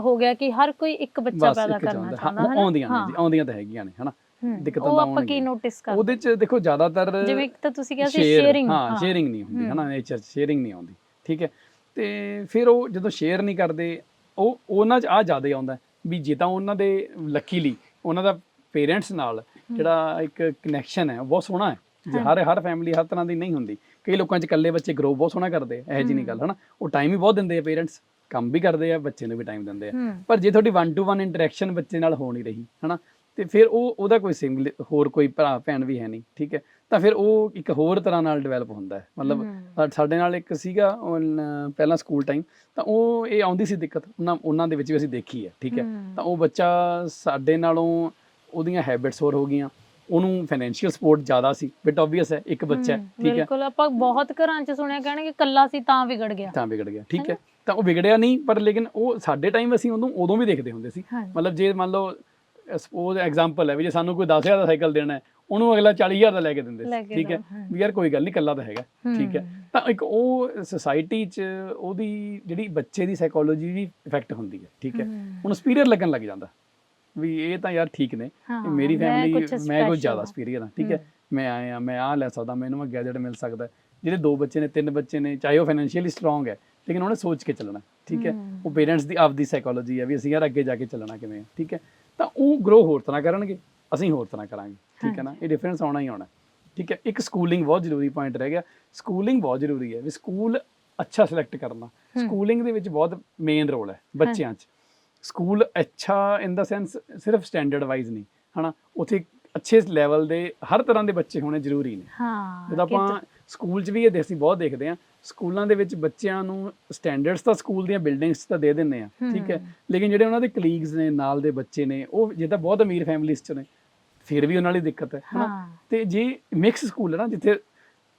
ਹੋ ਗਿਆ ਕਿ ਹਰ ਕੋਈ ਇੱਕ ਬੱਚਾ ਪੈਦਾ ਕਰਨਾ ਚਾਹੁੰਦਾ ਹਾਂ? ਆਉਂਦੀਆਂ ਨੇ ਜੀ। ਆਉਂਦੀਆਂ ਤਾਂ ਹੈਗੀਆਂ ਨੇ ਹਨਾ ਦਿੱਕਤਾਂ ਉਹ ਤਾਂ ਆਪਾਂ ਕੀ। ਨੋਟਿਸ ਕਰਦੇ ਉਹਦੇ ਚ ਦੇਖੋ ਜ਼ਿਆਦਾਤਰ ਜਿਵੇਂ ਇੱਕ ਤਾਂ ਤੁਸੀਂ ਕਿਹਾ ਸੀ ਸ਼ੇਅਰਿੰਗ ਹਾਂ ਸ਼ੇਅਰਿੰਗ ਨਹੀਂ ਹੁੰਦੀ। ਹਨਾ ਨੇਚਰ ਸ਼ੇਅਰਿੰਗ ਨਹੀਂ ਆਉਂਦੀ ਠੀਕ ਹੈ ਤੇ ਫਿਰ ਉਹ ਜਦੋਂ ਸ਼ੇਅਰ ਨਹੀਂ ਕਰਦੇ ਉਹ ਉਹਨਾਂ ਚ ਆ ਜ਼ਿਆਦਾ ਆਉਂਦਾ ਵੀ ਜੇ ਤਾਂ ਉਹਨਾਂ ਦੇ ਲੱਕੀਲੀ ਉਹਨਾਂ ਦਾ ਪੇਰੈਂਟਸ ਨਾਲ ਜਿਹੜਾ ਇੱਕ ਕਨੈਕਸ਼ਨ ਹੈ ਬਹੁਤ ਸੋਹਣਾ ਹੈ। ਜੇ ਹਰ ਹਰ ਫੈਮਿਲੀ ਹਰ ਤਰ੍ਹਾਂ ਦੀ ਨਹੀਂ ਹੁੰਦੀ। ਕਈ ਲੋਕਾਂ ਚ ਇਕੱਲੇ ਬੱਚੇ ਗਰੋ ਬਹੁਤ ਸੋਹਣਾ ਕਰਦੇ ਆ ਇਹ ਜੀ ਨਹੀਂ ਗੱਲ ਹਨਾ? ਉਹ ਟਾਈਮ ਵੀ ਬਹੁਤ ਦਿੰਦੇ ਆ ਪੇਰੈਂਟਸ ਕੰਮ ਵੀ ਕਰਦੇ ਆ ਬੱਚੇ ਨੂੰ ਵੀ ਟਾਈਮ ਦਿੰਦੇ ਆ। ਪਰ ਜੇ ਤੁਹਾਡੀ 1 ਟੂ 1 ਇੰਟਰੈਕਸ਼ਨ ਬੱਚੇ ਨਾਲ ਹੋ ਨਹੀਂ ਰਹੀ ਹਨਾ? ਤੇ ਫਿਰ ਉਹ ਉਹਦਾ ਕੋਈ ਸਿੰਗਲ ਹੋਰ ਕੋਈ ਭਰਾ ਭੈਣ ਵੀ ਹੈ ਨਹੀਂ ਠੀਕ ਹੈ? ਤਾਂ ਫਿਰ ਉਹ ਇੱਕ ਹੋਰ ਤਰ੍ਹਾਂ ਨਾਲ ਡਿਵੈਲਪ ਹੁੰਦਾ ਹੈ। ਮਤਲਬ ਸਾਡੇ ਨਾਲ ਇੱਕ ਸੀਗਾ ਪਹਿਲਾਂ ਸਕੂਲ ਟਾਈਮ ਤਾਂ ਉਹ ਇਹ ਆਉਂਦੀ ਸੀ ਦਿੱਕਤ ਉਹਨਾਂ ਉਹਨਾਂ ਦੇ ਵਿੱਚ ਵੀ ਅਸੀਂ ਦੇਖੀ ਹੈ ਠੀਕ ਹੈ। ਤਾਂ ਉਹ ਬੱਚਾ ਸਾਡੇ ਨਾਲੋਂ ਉਹਦੀਆਂ ਹੈਬਿਟਸ ਹੋਰ ਹੋ ਗਈਆਂ ਉਹਨੂੰ ਫਾਈਨੈਂਸ਼ੀਅਲ ਸਪੋਰਟ ਜ਼ਿਆਦਾ ਸੀ ਬਟ ਆਬਵੀਅਸ ਹੈ ਇੱਕ ਬੱਚਾ ਹੈ ਠੀਕ ਹੈ? ਬਿਲਕੁਲ ਆਪਾਂ ਬਹੁਤ ਘਰਾਂ 'ਚ ਸੁਣਿਆ ਕਹਿਣਗੇ ਕੱਲਾ ਸੀ ਤਾਂ ਵਿਗੜ ਗਿਆ। ਤਾਂ ਵਿਗੜ ਗਿਆ ਠੀਕ ਹੈ? ਤਾਂ ਉਹ ਵਿਗੜਿਆ ਨਹੀਂ ਪਰ ਲੇਕਿਨ ਉਹ ਸਾਡੇ ਟਾਈਮ ਅਸੀਂ ਉਹਨੂੰ ਉਦੋਂ ਵੀ ਦੇਖਦੇ ਹੁੰਦੇ ਸੀ। ਮਤਲਬ ਜੇ ਮੰਨ ਲਓ ਸਪੋਜ਼ ਐਗਜ਼ਾਮਪਲ ਹੈ ਵੀ ਜੇ ਸਾਨੂੰ ਕੋਈ 10000 ਦਾ ਸਾਈਕਲ ਦੇਣਾ ਹੈ ਉਹਨੂੰ ਅਗਲਾ 40000 ਦਾ ਲੈ ਕੇ ਦਿੰਦੇ ਸੀ ਠੀਕ ਹੈ। ਵੀ ਯਾਰ ਕੋਈ ਗੱਲ ਨਹੀਂ ਕੱਲਾ ਤਾਂ ਹੈਗਾ ਠੀਕ ਹੈ। ਤਾਂ ਇੱਕ ਉਹ ਸੋਸਾਇਟੀ 'ਚ ਉਹਦੀ ਜਿਹੜੀ ਬੱਚੇ ਦੀ ਸਾਈਕੋਲੋਜੀ ਵੀ ਇਫੈਕਟ ਹੁੰਦੀ ਹੈ ਠੀਕ ਹੈ। ਉਹਨੂੰ ਸੁਪੀਰੀਅਰ ਲੱਗਣ ਲੱਗ ਜਾਂਦਾ ਵੀ ਇਹ ਤਾਂ ਯਾਰ ਠੀਕ ਨੇ ਮੇਰੀ ਫੈਮਿਲੀ ਮੈਂ ਕੁਝ ਜ਼ਿਆਦਾ। ਸੁਪੀਰੀਅਰ ਹਾਂ ਠੀਕ ਹੈ। ਮੈਂ ਆਇਆ ਮੈਂ ਆ ਲੈ ਸਕਦਾ ਮੈਨੂੰ ਗੈਜਟ ਮਿਲ ਸਕਦਾ। ਜਿਹੜੇ ਦੋ ਬੱਚੇ ਨੇ ਤਿੰਨ ਬੱਚੇ ਨੇ ਚਾਹੇ ਉਹ ਫਾਈਨੈਂਸ਼ੀਅਲੀ ਸਟਰੋਂਗ ਹੈ ਲੇਕਿਨ ਉਹਨੇ ਸੋਚ ਕੇ ਚੱਲਣਾ ਠੀਕ ਹੈ। ਉਹ ਪੇਰੈਂਟਸ ਦੀ ਆਪਦੀ ਸਾਈਕੋਲੋਜੀ ਹੈ ਵੀ ਅਸੀਂ ਯਾਰ ਅੱਗੇ ਜਾ ਕੇ ਚੱਲਣਾ ਕਿਵੇਂ ਠੀਕ ਹੈ ਤਾਂ ਉਹ ਗਰੋ ਹੋਰ ਤਰ੍ਹਾਂ ਕਰਨਗੇ ਅਸੀਂ ਹੋਰ ਤਰ੍ਹਾਂ ਕਰਾਂਗੇ ਠੀਕ ਹੈ ਨਾ? ਇਹ ਡਿਫਰੈਂਸ ਆਉਣਾ ਹੀ ਆਉਣਾ ਠੀਕ ਹੈ? ਇੱਕ ਸਕੂਲਿੰਗ ਬਹੁਤ ਜ਼ਰੂਰੀ ਪੁਆਇੰਟ ਰਹਿ ਗਿਆ। ਸਕੂਲਿੰਗ ਬਹੁਤ ਜ਼ਰੂਰੀ ਹੈ ਵੀ ਸਕੂਲ ਅੱਛਾ ਸਿਲੈਕਟ ਕਰਨਾ। ਸਕੂਲਿੰਗ ਦੇ ਵਿੱਚ ਬਹੁਤ ਮੇਨ ਰੋਲ ਹੈ ਬੱਚਿਆਂ 'ਚ। ਸਕੂਲ ਅੱਛਾ ਇਨ ਦਾ ਸੈਂਸ ਸਿਰਫ ਸਟੈਂਡਰਡ ਵਾਈਜ਼ ਨਹੀਂ ਹਨਾ? ਉੱਥੇ ਅੱਛੇ ਲੈਵਲ ਦੇ ਹਰ ਤਰ੍ਹਾਂ ਦੇ ਬੱਚੇ ਹੋਣੇ ਜ਼ਰੂਰੀ ਨੇ। ਹਾਂ ਜਦੋਂ ਆਪਾਂ ਸਕੂਲ 'ਚ ਵੀ ਇਹ ਅਸੀਂ ਬਹੁਤ ਦੇਖਦੇ ਹਾਂ। ਸਕੂਲਾਂ ਦੇ ਵਿੱਚ ਬੱਚਿਆਂ ਨੂੰ ਸਟੈਂਡਰਡਸ ਤਾਂ ਸਕੂਲ ਦੀਆਂ ਬਿਲਡਿੰਗਸ ਤਾਂ ਦੇ ਦਿੰਦੇ ਆ ਠੀਕ ਹੈ। ਲੇਕਿਨ ਜਿਹੜੇ ਉਹਨਾਂ ਦੇ ਕਲੀਗਸ ਨੇ ਨਾਲ ਦੇ ਬੱਚੇ ਨੇ ਉਹ ਜੇ ਤਾਂ ਬਹੁਤ ਅਮੀਰ ਫੈਮਿਲੀਜ਼ 'ਚ ਨੇ ਫਿਰ ਵੀ ਉਹਨਾਂ ਲਈ ਦਿੱਕਤ ਹੈ ਹਨਾ? ਹਾਂ। ਤੇ ਜੇ ਮਿਕਸ ਸਕੂਲ ਹੈ ਨਾ ਜਿੱਥੇ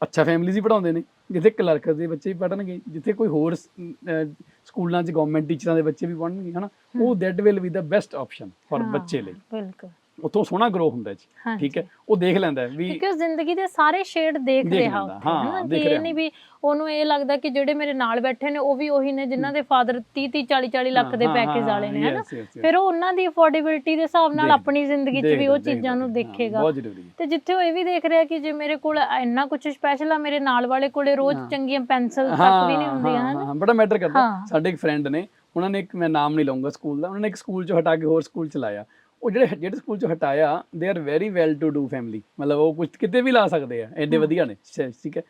ਅੱਛਾ ਫੈਮਿਲੀਜ਼ ਹੀ ਪੜਾਉਂਦੇ ਨੇ ਜਿੱਥੇ ਕਲਰਕ ਦੇ ਬੱਚੇ ਵੀ ਪੜਨਗੇ ਜਿੱਥੇ ਕੋਈ ਹੋਰ ਸਕੂਲਾਂ 'ਚ ਗਵਰਨਮੈਂਟ ਟੀਚਰਾਂ ਦੇ ਬੱਚੇ ਵੀ ਪੜਨਗੇ ਹਨਾ? ਉਹ that will be the best option for ਬੱਚੇ ਲਈ। ਬਿਲਕੁਲ। ਉੱਥੋਂ ਸੋਹਣਾ ਗਰੋ ਹੁੰਦਾ ਜੀ। ਠੀਕ ਹੈ ਉਹ ਦੇਖ ਲੈਂਦਾ ਵੀ ਕਿਉਂਕਿ ਉਹ ਜ਼ਿੰਦਗੀ ਦੇ ਸਾਰੇ ਸ਼ੇਡ ਦੇਖ ਰਿਹਾ ਹਾਂ, ਦੇਖ ਰਿਹਾ ਨਹੀਂ ਵੀ ਉਹਨੂੰ ਇਹ ਲੱਗਦਾ ਕਿ ਜਿਹੜੇ ਮੇਰੇ ਨਾਲ ਬੈਠੇ ਨੇ ਉਹ ਵੀ ਉਹੀ ਨੇ ਜਿਨ੍ਹਾਂ ਦੇ ਫਾਦਰ 30 30 40 40 ਲੱਖ ਦੇ ਪੈਕੇਜ ਵਾਲੇ ਨੇ ਹਨਾ. ਫਿਰ ਉਹ ਉਹਨਾਂ ਦੀ ਅਫੋਰਡੇਬਿਲਟੀ ਦੇ ਹਿਸਾਬ ਨਾਲ ਆਪਣੀ ਜ਼ਿੰਦਗੀ 'ਚ ਵੀ ਉਹ ਚੀਜ਼ਾਂ ਨੂੰ ਦੇਖੇਗਾ ਤੇ ਜਿੱਥੇ ਉਹ ਇਹ ਵੀ ਦੇਖ ਰਿਹਾ ਕਿ ਜੇ ਮੇਰੇ ਕੋਲ ਇੰਨਾ ਕੁਝ ਸਪੈਸ਼ਲ ਆ ਮੇਰੇ ਨਾਲ ਵਾਲੇ ਕੋਲੇ ਰੋਜ਼। ਚੰਗੀਆਂ ਪੈਨਸਲ ਤੱਕ ਵੀ ਨਹੀਂ ਹੁੰਦੀਆਂ ਹਨਾ ਹਾਂ, ਬੜਾ ਮੈਟਰ ਕਰਦਾ। ਸਾਡੇ ਇੱਕ ਫਰੈਂਡ ਨੇ ਉਹਨਾਂ ਨੇ ਇੱਕ ਮੈਂ ਨਾਮ ਨਹੀਂ ਲਵਾਂਗਾ ਸਕੂਲ ਦਾ ਉਹਨਾਂ ਨੇ ਇੱਕ ਸਕੂਲ ਚੋਂ ਹਟਾ ਕੇ ਹੋਰ ਸਕੂਲ ਚ ਲਾਇਆ ਉਹ ਜਿਹੜੇ ਜਿਹੜੇ ਸਕੂਲ ਚੋਂ ਹਟਾਇਆ they are very well to do family ਮਤਲਬ ਉਹ ਕੁਝ ਕਿਤੇ ਵੀ ਲਾ ਸਕਦੇ ਆ ਐਡੇ ਵਧੀਆ ਨੇ ਠੀਕ ਹੈ।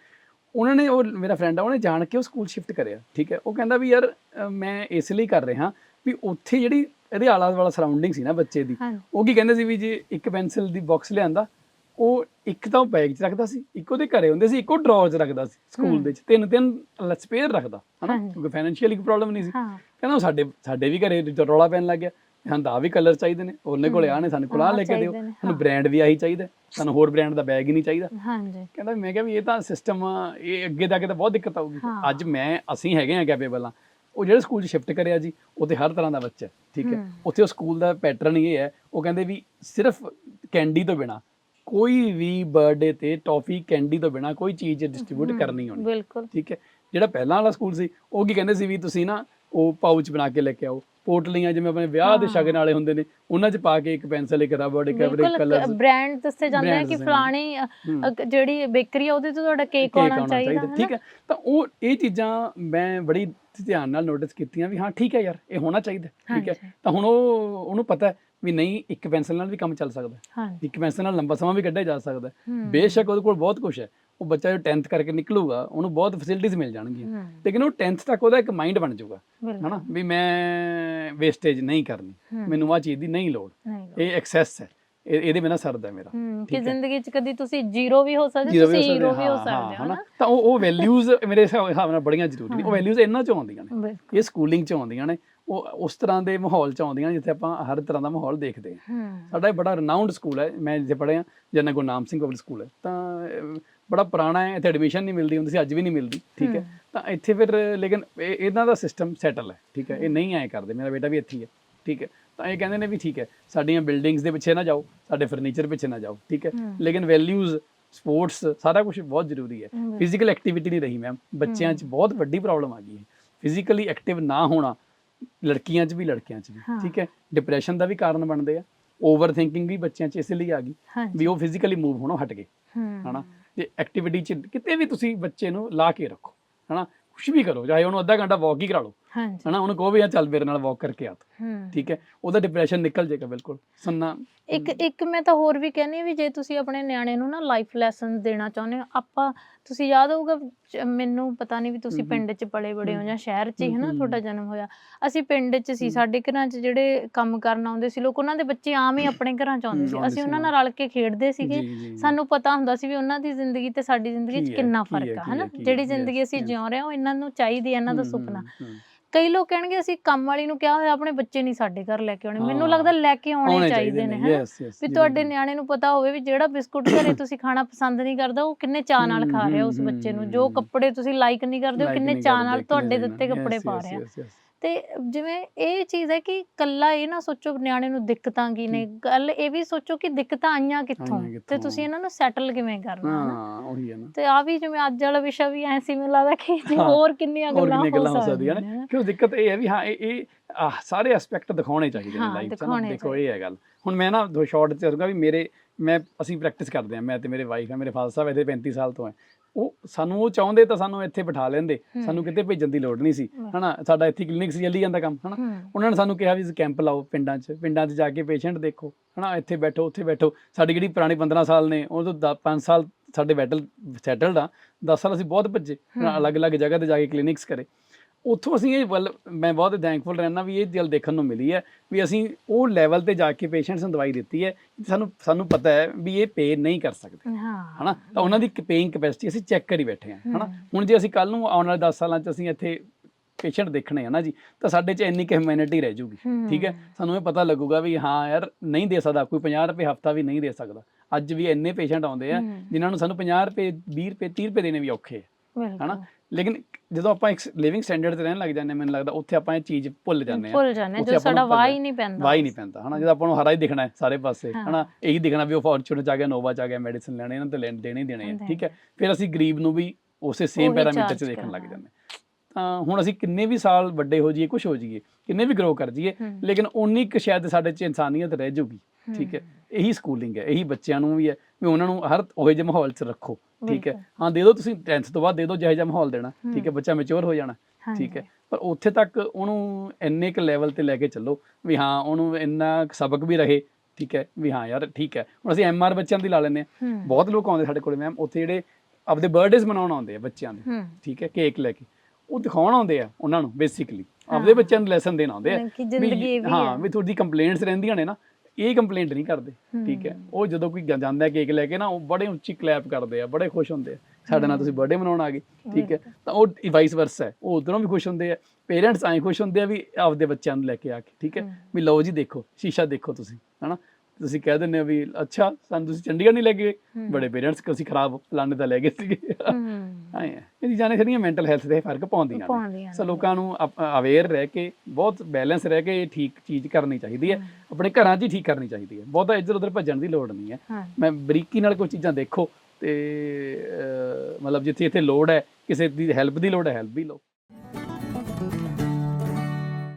ਉਹਨਾਂ ਨੇ ਉਹ ਮੇਰਾ ਫਰੈਂਡ ਆ ਉਹਨੇ ਜਾਣ ਕੇ ਉਹ ਸਕੂਲ ਸ਼ਿਫਟ ਕਰਿਆ ਠੀਕ ਹੈ। ਉਹ ਕਹਿੰਦਾ ਵੀ ਯਾਰ ਮੈਂ ਇਸ ਲਈ ਕਰ ਰਿਹਾ ਵੀ ਉੱਥੇ ਜਿਹੜੀ ਇਹਦੇ ਆਲਾ ਵਾਲਾ ਸਰਾਊਂਡਿੰਗ ਸੀ ਨਾ ਬੱਚੇ ਦੀ ਉਹ ਕੀ ਕਹਿੰਦੇ ਸੀ ਵੀ ਜੇ ਇੱਕ ਪੈਨਸਲ ਦੀ ਬਾਕਸ ਲਿਆਂਦਾ ਉਹ ਇੱਕ ਤਾਂ ਬੈਗ 'ਚ ਰੱਖਦਾ ਸੀ ਇੱਕ ਉਹਦੇ ਘਰੇ ਹੁੰਦੇ ਸੀ ਇੱਕੋ ਡਰਾਅਰ 'ਚ ਰੱਖਦਾ ਸੀ ਸਕੂਲ ਦੇ 'ਚ ਤਿੰਨ ਤਿੰਨ ਸਪੇਅਰ ਰੱਖਦਾ ਹਨਾ। ਕਿਉਂਕਿ ਫਾਈਨੈਂਸ਼ੀਅਲੀ ਕੋਈ ਪ੍ਰੋਬਲਮ ਨਹੀਂ ਸੀ। ਕਹਿੰਦਾ ਉਹ ਸਾਡੇ ਸਾਡੇ ਵੀ ਘਰੇ ਰੌਲਾ ਪੈਣ ਲੱਗ ਗਿਆ। ਸਾਨੂੰ ਤਾਂ ਆਹ ਵੀ ਕਲਰ ਚਾਹੀਦੇ ਨੇ। ਉਹਨੇ ਕੋਲੇ ਆ ਨੇ ਸਾਨੂੰ ਕੋਲ ਲੈ ਕੇ ਦਿਓ। ਚਾਹੀਦੇ ਨੇ, ਸਾਨੂੰ ਬ੍ਰਾਂਡ ਵੀ ਆਹੀ ਚਾਹੀਦਾ। ਸਾਨੂੰ ਹੋਰ ਬ੍ਰਾਂਡ ਦਾ ਬੈਗ ਹੀ ਨਹੀਂ ਚਾਹੀਦਾ। ਹਾਂਜੀ। ਕਹਿੰਦਾ ਮੈਂ ਕਿਹਾ ਵੀ ਇਹ ਤਾਂ ਸਿਸਟਮ ਇਹ ਅੱਗੇ ਜਾ ਕੇ ਤਾਂ ਬਹੁਤ ਦਿੱਕਤ ਆਊਗੀ। ਹਾਂ। ਅੱਜ ਮੈਂ ਅਸੀਂ ਹੈਗੇ ਆ ਕੈਪੇਬਲ ਆ ਉਹ ਜਿਹੜੇ ਸਕੂਲ 'ਚ ਸ਼ਿਫਟ ਕਰਿਆ ਜੀ ਉੱਥੇ ਹਰ ਤਰ੍ਹਾਂ ਦਾ ਬੱਚਾ ਹੈ, ਠੀਕ ਹੈ। ਹਮ। ਉੱਥੇ ਉਹ ਸਕੂਲ ਦਾ ਪੈਟਰਨ ਇਹ ਹੈ ਉਹ ਕਹਿੰਦੇ ਵੀ ਸਿਰਫ ਕੈਂਡੀ ਤੋਂ ਬਿਨਾ ਕੋਈ ਵੀ ਬਰਥਡੇ ਤੇ ਟੌਫੀ ਕੈਂਡੀ ਤੋਂ ਬਿਨਾ ਕੋਈ ਚੀਜ਼ ਡਿਸਟ੍ਰੀਬਿਊਟ ਕਰਨੀ ਹੋਣੀ। ਬਿਲਕੁਲ। ਠੀਕ ਹੈ। ਜਿਹੜਾ ਪਹਿਲਾਂ ਵਾਲਾ ਸਕੂਲ ਸੀ ਉਹ ਕੀ ਕਹਿੰਦੇ ਸੀ ਵੀ ਤੁਸੀਂ ਨਾ ਉਹ ਪਾਊਚ ਬਣਾ ਕੇ ਲੈ ਕੇ ਆਓ। ਪੋਟਲੀਆਂ ਜਿਵੇਂ ਆਪਣੇ ਵਿਆਹ ਦੇ ਸ਼ਗਨ ਵਾਲੇ ਹੁੰਦੇ ਨੇ ਉਹਨਾਂ 'ਚ ਪਾ ਕੇ ਇੱਕ ਪੈਨਸਲ ਇੱਕ ਰਬੜ ਇੱਕ ਐਵਰੇਜ ਬਿਲਕੁਲ ਕਲਰਸ ਬ੍ਰਾਂਡ ਦੱਸੇ ਜਾਂਦੇ ਆ ਕਿ ਫਲਾਣੀ ਜਿਹੜੀ ਬੇਕਰੀ ਆ ਉਹਦੇ ਤੋਂ ਤੁਹਾਡਾ ਕੇਕ ਆਉਣਾ ਚਾਹੀਦਾ ਠੀਕ ਹੈ। ਤਾਂ ਉਹ ਇਹ ਚੀਜ਼ਾਂ ਮੈਂ ਬੜੀ ਧਿਆਨ ਨਾਲ ਨੋਟਿਸ ਕੀਤੀਆਂ ਵੀ ਹਾਂ ਠੀਕ ਹੈ ਯਾਰ ਇਹ ਹੋਣਾ ਚਾਹੀਦਾ ਠੀਕ ਹੈ। ਤਾਂ ਹੁਣ ਉਹ ਉਹਨੂੰ ਪਤਾ ਹੈ ਵੀ ਨਹੀਂ ਇੱਕ ਪੈਨਸਲ ਨਾਲ ਵੀ ਕੰਮ ਚੱਲ ਸਕਦਾ। ਇੱਕ ਪੈਨਸਲ ਨਾਲ ਲੰਬਾ ਸਮਾਂ ਵੀ ਕੱਢਿਆ ਜਾ ਸਕਦਾ। ਬੇਸ਼ੱਕ ਉਹਦੇ ਕੋਲ ਬਹੁਤ ਕੁਝ ਹੈ। ਉਹ ਬੱਚਾ ਜੋ 10th ਕਰਕੇ ਨਿਕਲੂਗਾ ਉਹਨੂੰ ਬਹੁਤ ਫੈਸਿਲਿਟੀਆਂ ਮਿਲ ਜਾਣਗੀਆਂ। ਲੇਕਿਨ ਉਹ 10th ਤੱਕ ਉਹਦਾ ਇੱਕ ਮਾਈਂਡ ਬਣ ਜਾਊਗਾ। ਹਨਾ? ਵੀ ਮੈਂ ਵੇਸਟੇਜ ਨਹੀਂ ਕਰਨੀ। ਮੈਨੂੰ ਆ ਚੀਜ਼ ਦੀ ਨਹੀਂ ਲੋੜ। ਇਹ ਐਕਸੈਸ ਹੈ। ਇਹ- ਇਹਦੇ ਬਿਨਾ ਸਰਦਾ ਹੈ ਮੇਰਾ। ਕਿ। ਜ਼ਿੰਦਗੀ 'ਚ ਕਦੀ ਤੁਸੀਂ ਜ਼ੀਰੋ ਵੀ ਹੋ ਸਕਦੇ ਜ਼ੀਰੋ ਤੁਸੀਂ ਹਾਂ, ਵੀ ਹੋ ਸਕਦੇ ਹੋ ਹਨਾ? ਨਾ ਤਾਂ ਉਹ ਉਹ ਵੈਲਿਊਜ਼ ਮੇਰੇ ਹਿਸਾਬ ਨਾਲ ਬੜੀਆਂ ਜ਼ਰੂਰੀ ਨੇ। ਉਹ ਵੈਲਿਊਜ਼ ਇਹਨਾਂ ਚੋਂ ਆਉਂਦੀਆਂ ਨੇ। ਇਹ ਸਕੂਲਿੰਗ ਚ ਆਉਂਦੀਆਂ ਨੇ। ਉਹ ਉਸ ਤਰ੍ਹਾਂ ਦੇ ਮਾਹੌਲ ਚ ਆਉਂਦੀਆਂ ਜਿੱਥੇ ਆਪਾਂ ਹਰ ਤਰ੍ਹਾਂ ਦਾ ਮਾਹੌਲ ਦੇਖਦੇ ਹਾਂ। ਸਾਡਾ ਇਹ ਬੜਾ ਰਿਨਾਊਂਡ ਸਕੂਲ ਹੈ। ਮੈਂ ਜਿੱਥੇ ਪੜ੍ਹਿਆ ਜਨਾ ਗੁਰਨਾਮ ਸਿੰਘ ਪਬਲਿਕ ਸਕੂਲ ਹੈ। ਤਾਂ ਬੜਾ ਪੁਰਾਣਾ ਹੈ ਇੱਥੇ ਐਡਮਿਸ਼ਨ ਨਹੀਂ ਮਿਲਦੀ ਹੁੰਦੀ ਸੀ ਅੱਜ ਵੀ ਨਹੀਂ ਮਿਲਦੀ ਠੀਕ ਹੈ। ਤਾਂ ਇੱਥੇ ਫਿਰ ਲੇਕਿਨ ਇਹ- ਇਹਨਾਂ ਦਾ ਸਿਸਟਮ ਸੈਟਲ ਹੈ ਠੀਕ ਹੈ। ਇਹ ਨਹੀਂ ਐ ਕਰਦੇ ਮੇਰਾ ਬੇਟਾ ਵੀ ਇੱਥੇ ਹੀ ਹੈ ਠੀਕ ਹੈ। ਤਾਂ ਇਹ ਕਹਿੰਦੇ ਨੇ ਵੀ ਠੀਕ ਹੈ ਸਾਡੀਆਂ ਬਿਲਡਿੰਗਸ ਦੇ ਪਿੱਛੇ ਨਾ ਜਾਓ ਸਾਡੇ ਫਰਨੀਚਰ ਪਿੱਛੇ ਨਾ ਜਾਓ ਠੀਕ ਹੈ। ਲੇਕਿਨ ਵੈਲਿਊਜ਼ ਸਪੋਰਟਸ ਸਾਰਾ ਕੁਝ ਬਹੁਤ ਜ਼ਰੂਰੀ ਹੈ। ਫਿਜ਼ੀਕਲ ਐਕਟੀਵਿਟੀ ਨਹੀਂ ਰਹੀ ਮੈਮ ਬੱਚਿਆਂ 'ਚ ਬਹੁਤ ਵੱਡੀ ਪ੍ਰੋਬਲਮ ਆ ਗਈ ਹੈ। ਫਿਜ਼ੀਕਲੀ ਐਕਟਿਵ ਨਾ ਹੋਣਾ ਲੜਕੀਆਂ 'ਚ ਵੀ ਲੜਕਿਆਂ 'ਚ ਵੀ। ਠੀਕ ਹੈ। ਡਿਪਰੈਸ਼ਨ ਦਾ ਵੀ ਕਾਰਨ ਬਣਦੇ ਆ। ਓਵਰ ਥਿੰਕਿੰਗ ਵੀ ਬੱਚਿਆਂ 'ਚ ਇਸ ਲਈ ਆ ਗਈ ਵੀ ਉਹ ਫਿਜ਼ੀਕਲੀ ਮੂਵ ਹੋਣੋਂ ਹਟ ਗਏ ਹਨਾ। ਤੇ ਐਕਟੀਵਿਟੀ 'ਚ ਕਿਤੇ ਵੀ ਤੁਸੀਂ ਬੱਚੇ ਨੂੰ ਲਾ ਕੇ ਰੱਖੋ ਹਨਾ? ਕੁਝ ਵੀ ਕਰੋ ਚਾਹੇ ਉਹਨੂੰ ਅੱਧਾ ਘੰਟਾ ਵਾਕ ਹੀ ਕਰਾ ਲਓ ਹਾਂਜੀ। ਹਨਾ? ਉਹਨੂੰ ਕਹੋ ਵੀ ਆ ਚੱਲ ਮੇਰੇ ਨਾਲ ਵਾਕ ਕਰਕੇ ਆ ਠੀਕ ਹੈ? ਉਹਦਾ ਡਿਪਰੈਸ਼ਨ ਨਿਕਲ ਜਾਏਗਾ ਬਿਲਕੁਲ। ਸੁਣਨਾ ਇੱਕ ਇੱਕ ਮੈਂ ਤਾਂ ਹੋਰ ਵੀ ਕਹਿੰਦੀ ਹਾਂ ਵੀ ਜੇ ਤੁਸੀਂ ਆਪਣੇ ਨਿਆਣੇ ਨੂੰ ਨਾ ਲਾਈਫ ਲੈਸਨ ਦੇਣਾ ਚਾਹੁੰਦੇ ਹੋ ਆਪਾਂ ਤੁਸੀਂ ਯਾਦ ਹੋਊਗਾ ਚ- ਮੈਨੂੰ ਪਤਾ ਨਹੀਂ ਵੀ ਤੁਸੀਂ ਹਮ ਹਮ। ਪਿੰਡ 'ਚ ਪਲੇ ਬੜੇ ਹੋ। ਜਾਂ ਸ਼ਹਿਰ 'ਚ ਹੀ ਹਨਾ ਹਮ। ਤੁਹਾਡਾ ਜਨਮ ਹੋਇਆ ਅਸੀਂ ਪਿੰਡ 'ਚ ਸੀ ਹਮ। ਸਾਡੇ ਘਰਾਂ 'ਚ ਜਿਹੜੇ ਕੰਮ ਕਰਨ ਆਉਂਦੇ ਸੀ ਲੋਕ ਉਹਨਾਂ ਦੇ ਬੱਚੇ ਆਮ ਹੀ ਆਪਣੇ ਘਰਾਂ 'ਚ ਆਉਂਦੇ ਹਮ, ਸੀ ਆਉਂਦੇ ਅਸੀਂ ਸੀ, ਉਹਨਾਂ ਨਾਲ ਰਲ ਕੇ ਖੇਡਦੇ ਸੀਗੇ ਜੀ, ਜੀ, ਜੀ। ਸਾਨੂੰ ਪਤਾ ਹੁੰਦਾ ਸੀ ਵੀ ਉਹਨਾਂ ਦੀ ਜ਼ਿੰਦਗੀ ਤੇ ਸਾਡੀ ਜ਼ਿੰਦਗੀ ਕੀ 'ਚ ਹੈ, ਕਿੰਨਾ ਕੀ ਹੈ, ਫ਼ਰਕ ਆ ਕੀ ਹਨਾ ਹੈ, ਕੀ ਹੈ, ਜਿਹੜੀ yes, ਜ਼ਿੰਦਗੀ ਅਸੀਂ yes. ਜਿਉ ਰਹੇ ਹਾਂ ਉਹ ਇਹਨਾਂ ਨੂੰ ਚਾਹੀਦੀ ਹੈ ਇਹਨਾਂ ਦਾ ਹਮ, ਸੁਪਨਾ ਹਮ। ਕਈ ਲੋਕ ਕਹਿਣਗੇ ਅਸੀਂ ਕੰਮ ਵਾਲੀ ਨੂੰ ਕਿਹਾ ਹੋਇਆ ਆਪਣੇ ਬੱਚੇ ਨਹੀਂ ਸਾਡੇ ਘਰ ਲੈ ਕੇ ਆਉਣੇ। ਮੈਨੂੰ ਹਾਂ। ਲੱਗਦਾ ਲੈ ਕੇ ਆਉਣੇ ਚਾਹੀਦੇ ਨੇ ਯੈਸ ਵੀ ਤੁਹਾਡੇ ਨਿਆਣੇ ਨੂੰ ਪਤਾ ਹੋਵੇ ਵੀ ਜਿਹੜਾ ਬਿਸਕੁਟ ਘਰੇ ਤੁਸੀਂ ਖਾਣਾ ਪਸੰਦ ਨਹੀਂ ਕਰਦਾ ਉਹ ਕਿੰਨੇ ਚਾਅ ਨਾਲ ਖਾ ਰਿਹਾ ਉਸ ਬੱਚੇ ਨੂੰ? ਜੋ। ਕੱਪੜੇ ਤੁਸੀਂ ਲਾਈਕ ਨਹੀਂ ਕਰਦੇ ਉਹ ਕਿੰਨੇ ਚਾਅ ਨਾਲ ਤੁਹਾਡੇ ਦਿੱਤੇ ਕੱਪੜੇ ਪਾ ਰਿਹਾ। ਤੇ ਜਿਵੇਂ ਇਹ ਚੀਜ਼ ਹੈ ਕਿ ਕੱਲਾ ਇਹ ਨਾ ਸੋਚੋ ਨਿਆਣੇ ਨੂੰ ਦਿੱਕਤਾਂ ਕੀ ਨੇ ਗੱਲ ਇਹ ਵੀ ਸੋਚੋ ਕਿ ਦਿੱਕਤਾਂ ਆਈਆਂ ਕਿੱਥੋਂ ਆਈਆਂ ਤੇ। ਤੁਸੀਂ ਇਹਨਾਂ ਨੂੰ ਸੈਟਲ ਕਿਵੇਂ ਕਰਨਾ ਹਾਂ ਉਹੀ ਹੈ ਨਾ। ਤੇ ਆ ਵੀ ਜਿਵੇਂ ਅੱਜ ਵਾਲਾ ਵਿਸ਼ਾ ਵੀ ਐ ਸੀ ਮੈਨੂੰ ਲੱਗਦਾ ਕਿ ਜੇ ਹਾਂ, ਹੋਰ ਕਿੰਨੀਆਂ ਹੋਰ ਗੱਲਾਂ ਕਿੰਨੀਆਂ ਗੱਲਾਂ ਹੋ ਸਕਦੀਆਂ ਨੇ। ਕਿਉਂ ਦਿੱਕਤ ਇਹ ਹੈ ਵੀ ਹਾਂ ਇਹ ਇਹ ਆਹ, ਸਾਰੇ ਐਸਪੈਕਟ ਦਿਖਾਉਣੇ ਚਾਹੀਦੇ ਨੇ ਹਾਂ, ਲਾਈਫ 'ਚ ਨਾ। ਦਿਖਾਉਣੇ ਦੇਖੋ ਇਹ ਹੈ ਗੱਲ। ਹੁਣ ਮੈਂ ਨਾ ਦੋ ਸ਼ਾਰਟ 'ਚ ਕਰੂੰਗਾ ਵੀ ਮੇਰੇ ਮੈਂ ਅਸੀਂ ਪ੍ਰੈਕਟਿਸ ਕਰਦੇ ਆ ਮੈਂ ਤੇ ਮੇਰੇ ਵਾਈਫ ਹੈ ਮੇਰੇ ਫਾਦਰ ਸਾਹਿਬ ਇੱਥੇ 35 ਸਾਲ ਤੋਂ ਹੈ। ਉਹ ਸਾਨੂੰ ਉਹ ਚਾਹੁੰਦੇ ਤਾਂ ਸਾਨੂੰ ਇੱਥੇ ਬਿਠਾ ਲੈਂਦੇ। ਸਾਨੂੰ ਕਿਤੇ ਭੇਜਣ ਦੀ ਲੋੜ ਨਹੀਂ ਸੀ। ਹਨਾ ਸਾਡਾ ਇੱਥੇ ਕਲੀਨਿਕ ਸੀ ਚੱਲੀ ਜਾਂਦਾ ਕੰਮ ਹਨਾ। ਉਹਨਾਂ ਨੇ ਸਾਨੂੰ ਕਿਹਾ ਵੀ ਕੈਂਪ ਲਾਓ ਪਿੰਡਾਂ 'ਚ ਪਿੰਡਾਂ 'ਚ ਜਾ ਕੇ ਪੇਸ਼ੈਂਟ ਦੇਖੋ ਹਨਾ ਇੱਥੇ ਬੈਠੋ ਉੱਥੇ ਬੈਠੋ। ਸਾਡੀ ਜਿਹੜੀ ਪੁਰਾਣੀ 15 ਸਾਲ ਨੇ ਉਹ ਤੋਂ 5 ਸਾਲ ਸਾਡੇ ਬੈਟਲ ਸੈਟਲਡ ਆ 10 ਸਾਲ ਅਸੀਂ ਬਹੁਤ ਭੱਜੇ। ਅਲੱਗ-ਅਲੱਗ ਜਗ੍ਹਾ ਤੇ ਜਾ ਕੇ ਕਲੀਨਿਕਸ ਕਰੇ। ਉੱਥੋਂ ਅਸੀਂ ਇਹ ਵੱਲ ਮੈਂ ਬਹੁਤ ਥੈਂਕਫੁਲ ਰਹਿਣਾ ਵੀ ਇਹ ਗੱਲ ਦੇਖਣ ਨੂੰ ਮਿਲੀ ਹੈ ਵੀ ਅਸੀਂ ਉਹ ਲੈਵਲ ਤੇ ਜਾ ਕੇ ਪੇਸ਼ੈਂਟਸ ਨੂੰ ਦਵਾਈ ਦਿੱਤੀ ਹੈ ਸਾਨੂੰ ਸਾਨੂੰ ਪਤਾ ਹੈ ਵੀ ਇਹ ਪੇ ਨਹੀਂ ਕਰ ਸਕਦੇ। ਹਾਂ। ਹਨਾ? ਤਾਂ ਉਹਨਾਂ ਦੀ ਪੇਇੰਗ ਕੈਪੈਸਿਟੀ ਅਸੀਂ ਚੈੱਕ ਕਰੀ ਬੈਠੇ ਹਾਂ ਹਨਾ? ਹੁਣ ਜੇ ਅਸੀਂ ਕੱਲ ਨੂੰ ਆਉਣ ਵਾਲੇ 10 ਸਾਲਾਂ 'ਚ ਅਸੀਂ ਇੱਥੇ ਪੇਸ਼ੈਂਟ ਦੇਖਣੇ ਆ ਨਾ ਜੀ ਤਾਂ ਸਾਡੇ 'ਚ ਇੰਨੀ ਕੁ ਹਿਊਮੈਨਿਟੀ ਰਹਿ ਜੂਗੀ। ਠੀਕ ਹੈ? ਸਾਨੂੰ ਇਹ ਪਤਾ ਲੱਗੂਗਾ ਵੀ ਹਾਂ ਯਾਰ ਨਹੀਂ ਦੇ ਸਕਦਾ ਕੋਈ 50 ਰੁਪਏ ਹਫਤਾ ਵੀ ਨਹੀਂ ਦੇ ਸਕਦਾ। ਅੱਜ ਵੀ ਇੰਨੇ ਪੇਸ਼ੈਂਟ ਆਉਂਦੇ ਆ। ਜਿਨ੍ਹਾਂ ਨੂੰ ਸਾਨੂੰ 50 ਰੁਪਏ 20 ਰੁਪਏ 30 ਰੁਪਏ ਦੇਣੇ ਵੀ ਔਖੇ ਬਿਲਕੁਲ। ਹਨਾ? ਲੇਕਿਨ ਜਦੋਂ ਆਪਾਂ ਇੱਕ ਲਿਵਿੰਗ ਸਟੈਂਡਰਡ ਤੇ ਰਹਿਣ ਲੱਗ ਜਾਂਦੇ ਮੈਨੂੰ ਲੱਗਦਾ ਉੱਥੇ ਆਪਾਂ ਇਹ ਚੀਜ਼ ਭੁੱਲ ਜਾਂਦੇ ਆ ਭੁੱਲ ਜਾਂਦੇ ਜੋ ਸਾਡਾ ਵਾਹ ਹੈ। ਨਹੀਂ ਪੈਂਦਾ ਵਾਹ ਹੀ ਨਹੀਂ ਪੈਂਦਾ ਹਨਾ ਜਦੋਂ ਆਪਾਂ ਨੂੰ ਹਰਾ ਹੀ ਦਿਖਣਾ ਹੈ ਸਾਰੇ ਪਾਸੇ। ਹਨਾ ਇਹੀ ਦਿਖਣਾ ਵੀ ਉਹ ਫੋਰਚੂਨ ਚ ਆ ਗਿਆ ਨੋਵਾ ਚ ਆ ਗਿਆ ਮੈਡੀਸਿਨ ਲੈਣੇ ਇਹਨਾਂ ਤੇ ਲੈਣ ਦੇਣੇ ਹੀ ਦੇਣੇ ਆ ਠੀਕ ਹੈ ਫਿਰ ਅਸੀਂ ਗਰੀਬ ਨੂੰ ਵੀ ਉਸੇ ਸੇਮ ਪੈਰਾਮੀਟਰ ਚ ਦੇਖਣ ਲੱਗ। ਜਾਂਦੇ। ਤਾਂ ਹੁਣ ਅਸੀਂ ਕਿੰਨੇ ਵੀ ਸਾਲ ਵੱਡੇ ਹੋ ਜਾਈਏ ਕੁਝ ਹੋ ਜਾਈਏ ਕਿੰਨੇ ਵੀ ਗਰੋ ਕਰ ਜਾਈਏ। ਲੇਕਿਨ ਉਨੀ ਕੁ ਸ਼ਾਇਦ ਸਾਡੇ ਚ ਇਨਸਾਨੀਅਤ ਰਹਿ ਜਾਊਗੀ ਠੀਕ ਹੈ ਇਹੀ ਸਕੂਲਿੰਗ ਹੈ ਇਹੀ ਬੱਚਿਆਂ ਨੂੰ ਵੀ ਹੈ ਵੀ ਉਹਨਾਂ ਨੂੰ ਹਰ ਉਹੇ ਜਿਹੇ ਮਾਹੌਲ 'ਚ ਰੱਖੋ ਠੀਕ ਹੈ? ਹਾਂ ਦੇ ਦਿਓ ਤੁਸੀਂ 10th ਤੋਂ ਬਾਅਦ ਦੇ ਦਿਓ ਜਿਹੋ ਜਿਹਾ ਮਾਹੌਲ ਦੇਣਾ ਠੀਕ ਹੈ? ਬੱਚਾ ਮੈਚੁਰ ਹੋ ਜਾਣਾ ਠੀਕ ਹੈ? ਪਰ ਉੱਥੇ ਤੱਕ ਉਹਨੂੰ ਇੰਨੇ ਕੁ ਲੈਵਲ ਤੇ ਲੈ ਕੇ ਚੱਲੋ ਵੀ ਹਾਂ ਉਹਨੂੰ ਇੰਨਾ ਸਬਕ ਵੀ ਰਹੇ ਠੀਕ ਹੈ? ਵੀ ਹਾਂ ਯਾਰ ਠੀਕ ਹੈ। ਹੁਣ ਅਸੀਂ ਐਮਆਰ ਬੱਚਿਆਂ ਦੀ ਲਾ ਲੈਂਦੇ ਹੂੰ। ਬਹੁਤ ਲੋਕ ਆਉਂਦੇ ਸਾਡੇ ਕੋਲੇ ਮੈਮ ਉੱਥੇ ਜਿਹੜੇ ਆਪਦੇ ਬਰਥਡੇਜ਼ ਮਨਾਉਣ ਆਉਂਦੇ ਆ ਬੱਚਿਆਂ ਦੇ ਠੀਕ ਹੈ? ਕੇਕ ਲੈ ਕੇ। ਉਹ ਦਿਖਾਉਣ ਆਉਂਦੇ ਆ ਉਹਨਾਂ ਨੂੰ ਬੇਸਿਕਲੀ ਆਪਦੇ ਬੱਚਿਆਂ ਨੂੰ ਲੈਸਨ ਦੇਣ ਆਉਂਦੇ ਆ ਵੀ ਹਾਂ ਹੈ। ਵੀ ਤੁਹਾਡੀ ਕੰਪਲੇਂਟਸ ਰਹਿੰਦੀਆਂ ਨੇ ਨਾ ਇਹ ਕੰਪਲੇਂਟ ਨਹੀਂ ਕਰਦੇ ਠੀਕ ਹੈ? ਉਹ ਜਦੋਂ ਕੋਈ ਜਾਂਦਾ ਕੇਕ ਲੈ ਕੇ ਨਾ ਉਹ ਬੜੇ ਉੱਚੀ ਕਲੈਪ ਕਰਦੇ ਆ ਬੜੇ ਖੁਸ਼ ਹੁੰਦੇ ਆ। ਸਾਡੇ ਨਾਲ ਤੁਸੀਂ ਬਰਥਡੇ ਮਨਾਉਣ ਆ ਗਏ ਠੀਕ ਹੈ? ਤਾਂ ਉਹ ਵਾਈਸ ਵਰਸਾ ਹੈ। ਉਹ ਉਧਰੋਂ ਵੀ ਖੁਸ਼ ਹੁੰਦੇ ਆ। ਪੇਰੈਂਟਸ ਐਂ ਖੁਸ਼ ਹੁੰਦੇ ਆ ਵੀ ਆਪਦੇ ਬੱਚਿਆਂ ਨੂੰ ਲੈ ਕੇ ਆ ਕੇ ਠੀਕ ਹੈ। ਵੀ ਲਓ ਜੀ ਦੇਖੋ ਸ਼ੀਸ਼ਾ ਦੇਖੋ ਤੁਸੀਂ ਹਨਾ? ਤੁਸੀਂ ਕਹਿ ਦਿੰਦੇ ਹੋ ਵੀ ਅੱਛਾ ਸਾਨੂੰ ਤੁਸੀਂ ਚੰਡੀਗੜ੍ਹ ਨਹੀਂ ਲੈ ਗਏ? ਬੜੇ ਪੇਰੈਂਟਸ ਕਿ ਅਸੀਂ ਖਰਾਬ ਪਲਾਨੇ ਤਾਂ ਲੈ ਗਏ ਸੀਗੇ। ਹੂੰ। ਆਏ ਆ। ਇਹ ਚੀਜ਼ਾਂ ਨੇ ਸਾਡੀਆਂ ਮੈਂਟਲ ਹੈਲਥ ਤੇ ਫ਼ਰਕ ਪਾਉਂਦੀਆਂ ਨੇ। ਸੋ ਲੋਕਾਂ ਨੂੰ ਅਵੇਅਰ ਰਹਿ ਕੇ ਬਹੁਤ ਬੈਲੈਂਸ ਰਹਿ ਕੇ ਇਹ ਠੀਕ ਚੀਜ਼ ਕਰਨੀ ਚਾਹੀਦੀ ਹੈ। ਆਪਣੇ ਘਰਾਂ 'ਚ ਹੀ ਠੀਕ ਕਰਨੀ ਚਾਹੀਦੀ ਹੈ। ਬਹੁਤਾ ਇੱਧਰ ਉੱਧਰ ਭੱਜਣ ਦੀ ਲੋੜ ਨਹੀਂ ਹੈ। ਮੈਂ ਬਰੀਕੀ ਨਾਲ ਕੋਈ ਚੀਜ਼ਾਂ ਦੇਖੋ ਤੇ ਮਤਲਬ ਜਿੱਥੇ ਇੱਥੇ ਲੋੜ ਹੈ ਕਿਸੇ ਦੀ ਹੈਲਪ ਦੀ ਲੋੜ ਹੈ ਹੈਲਪ ਵੀ ਲਓ।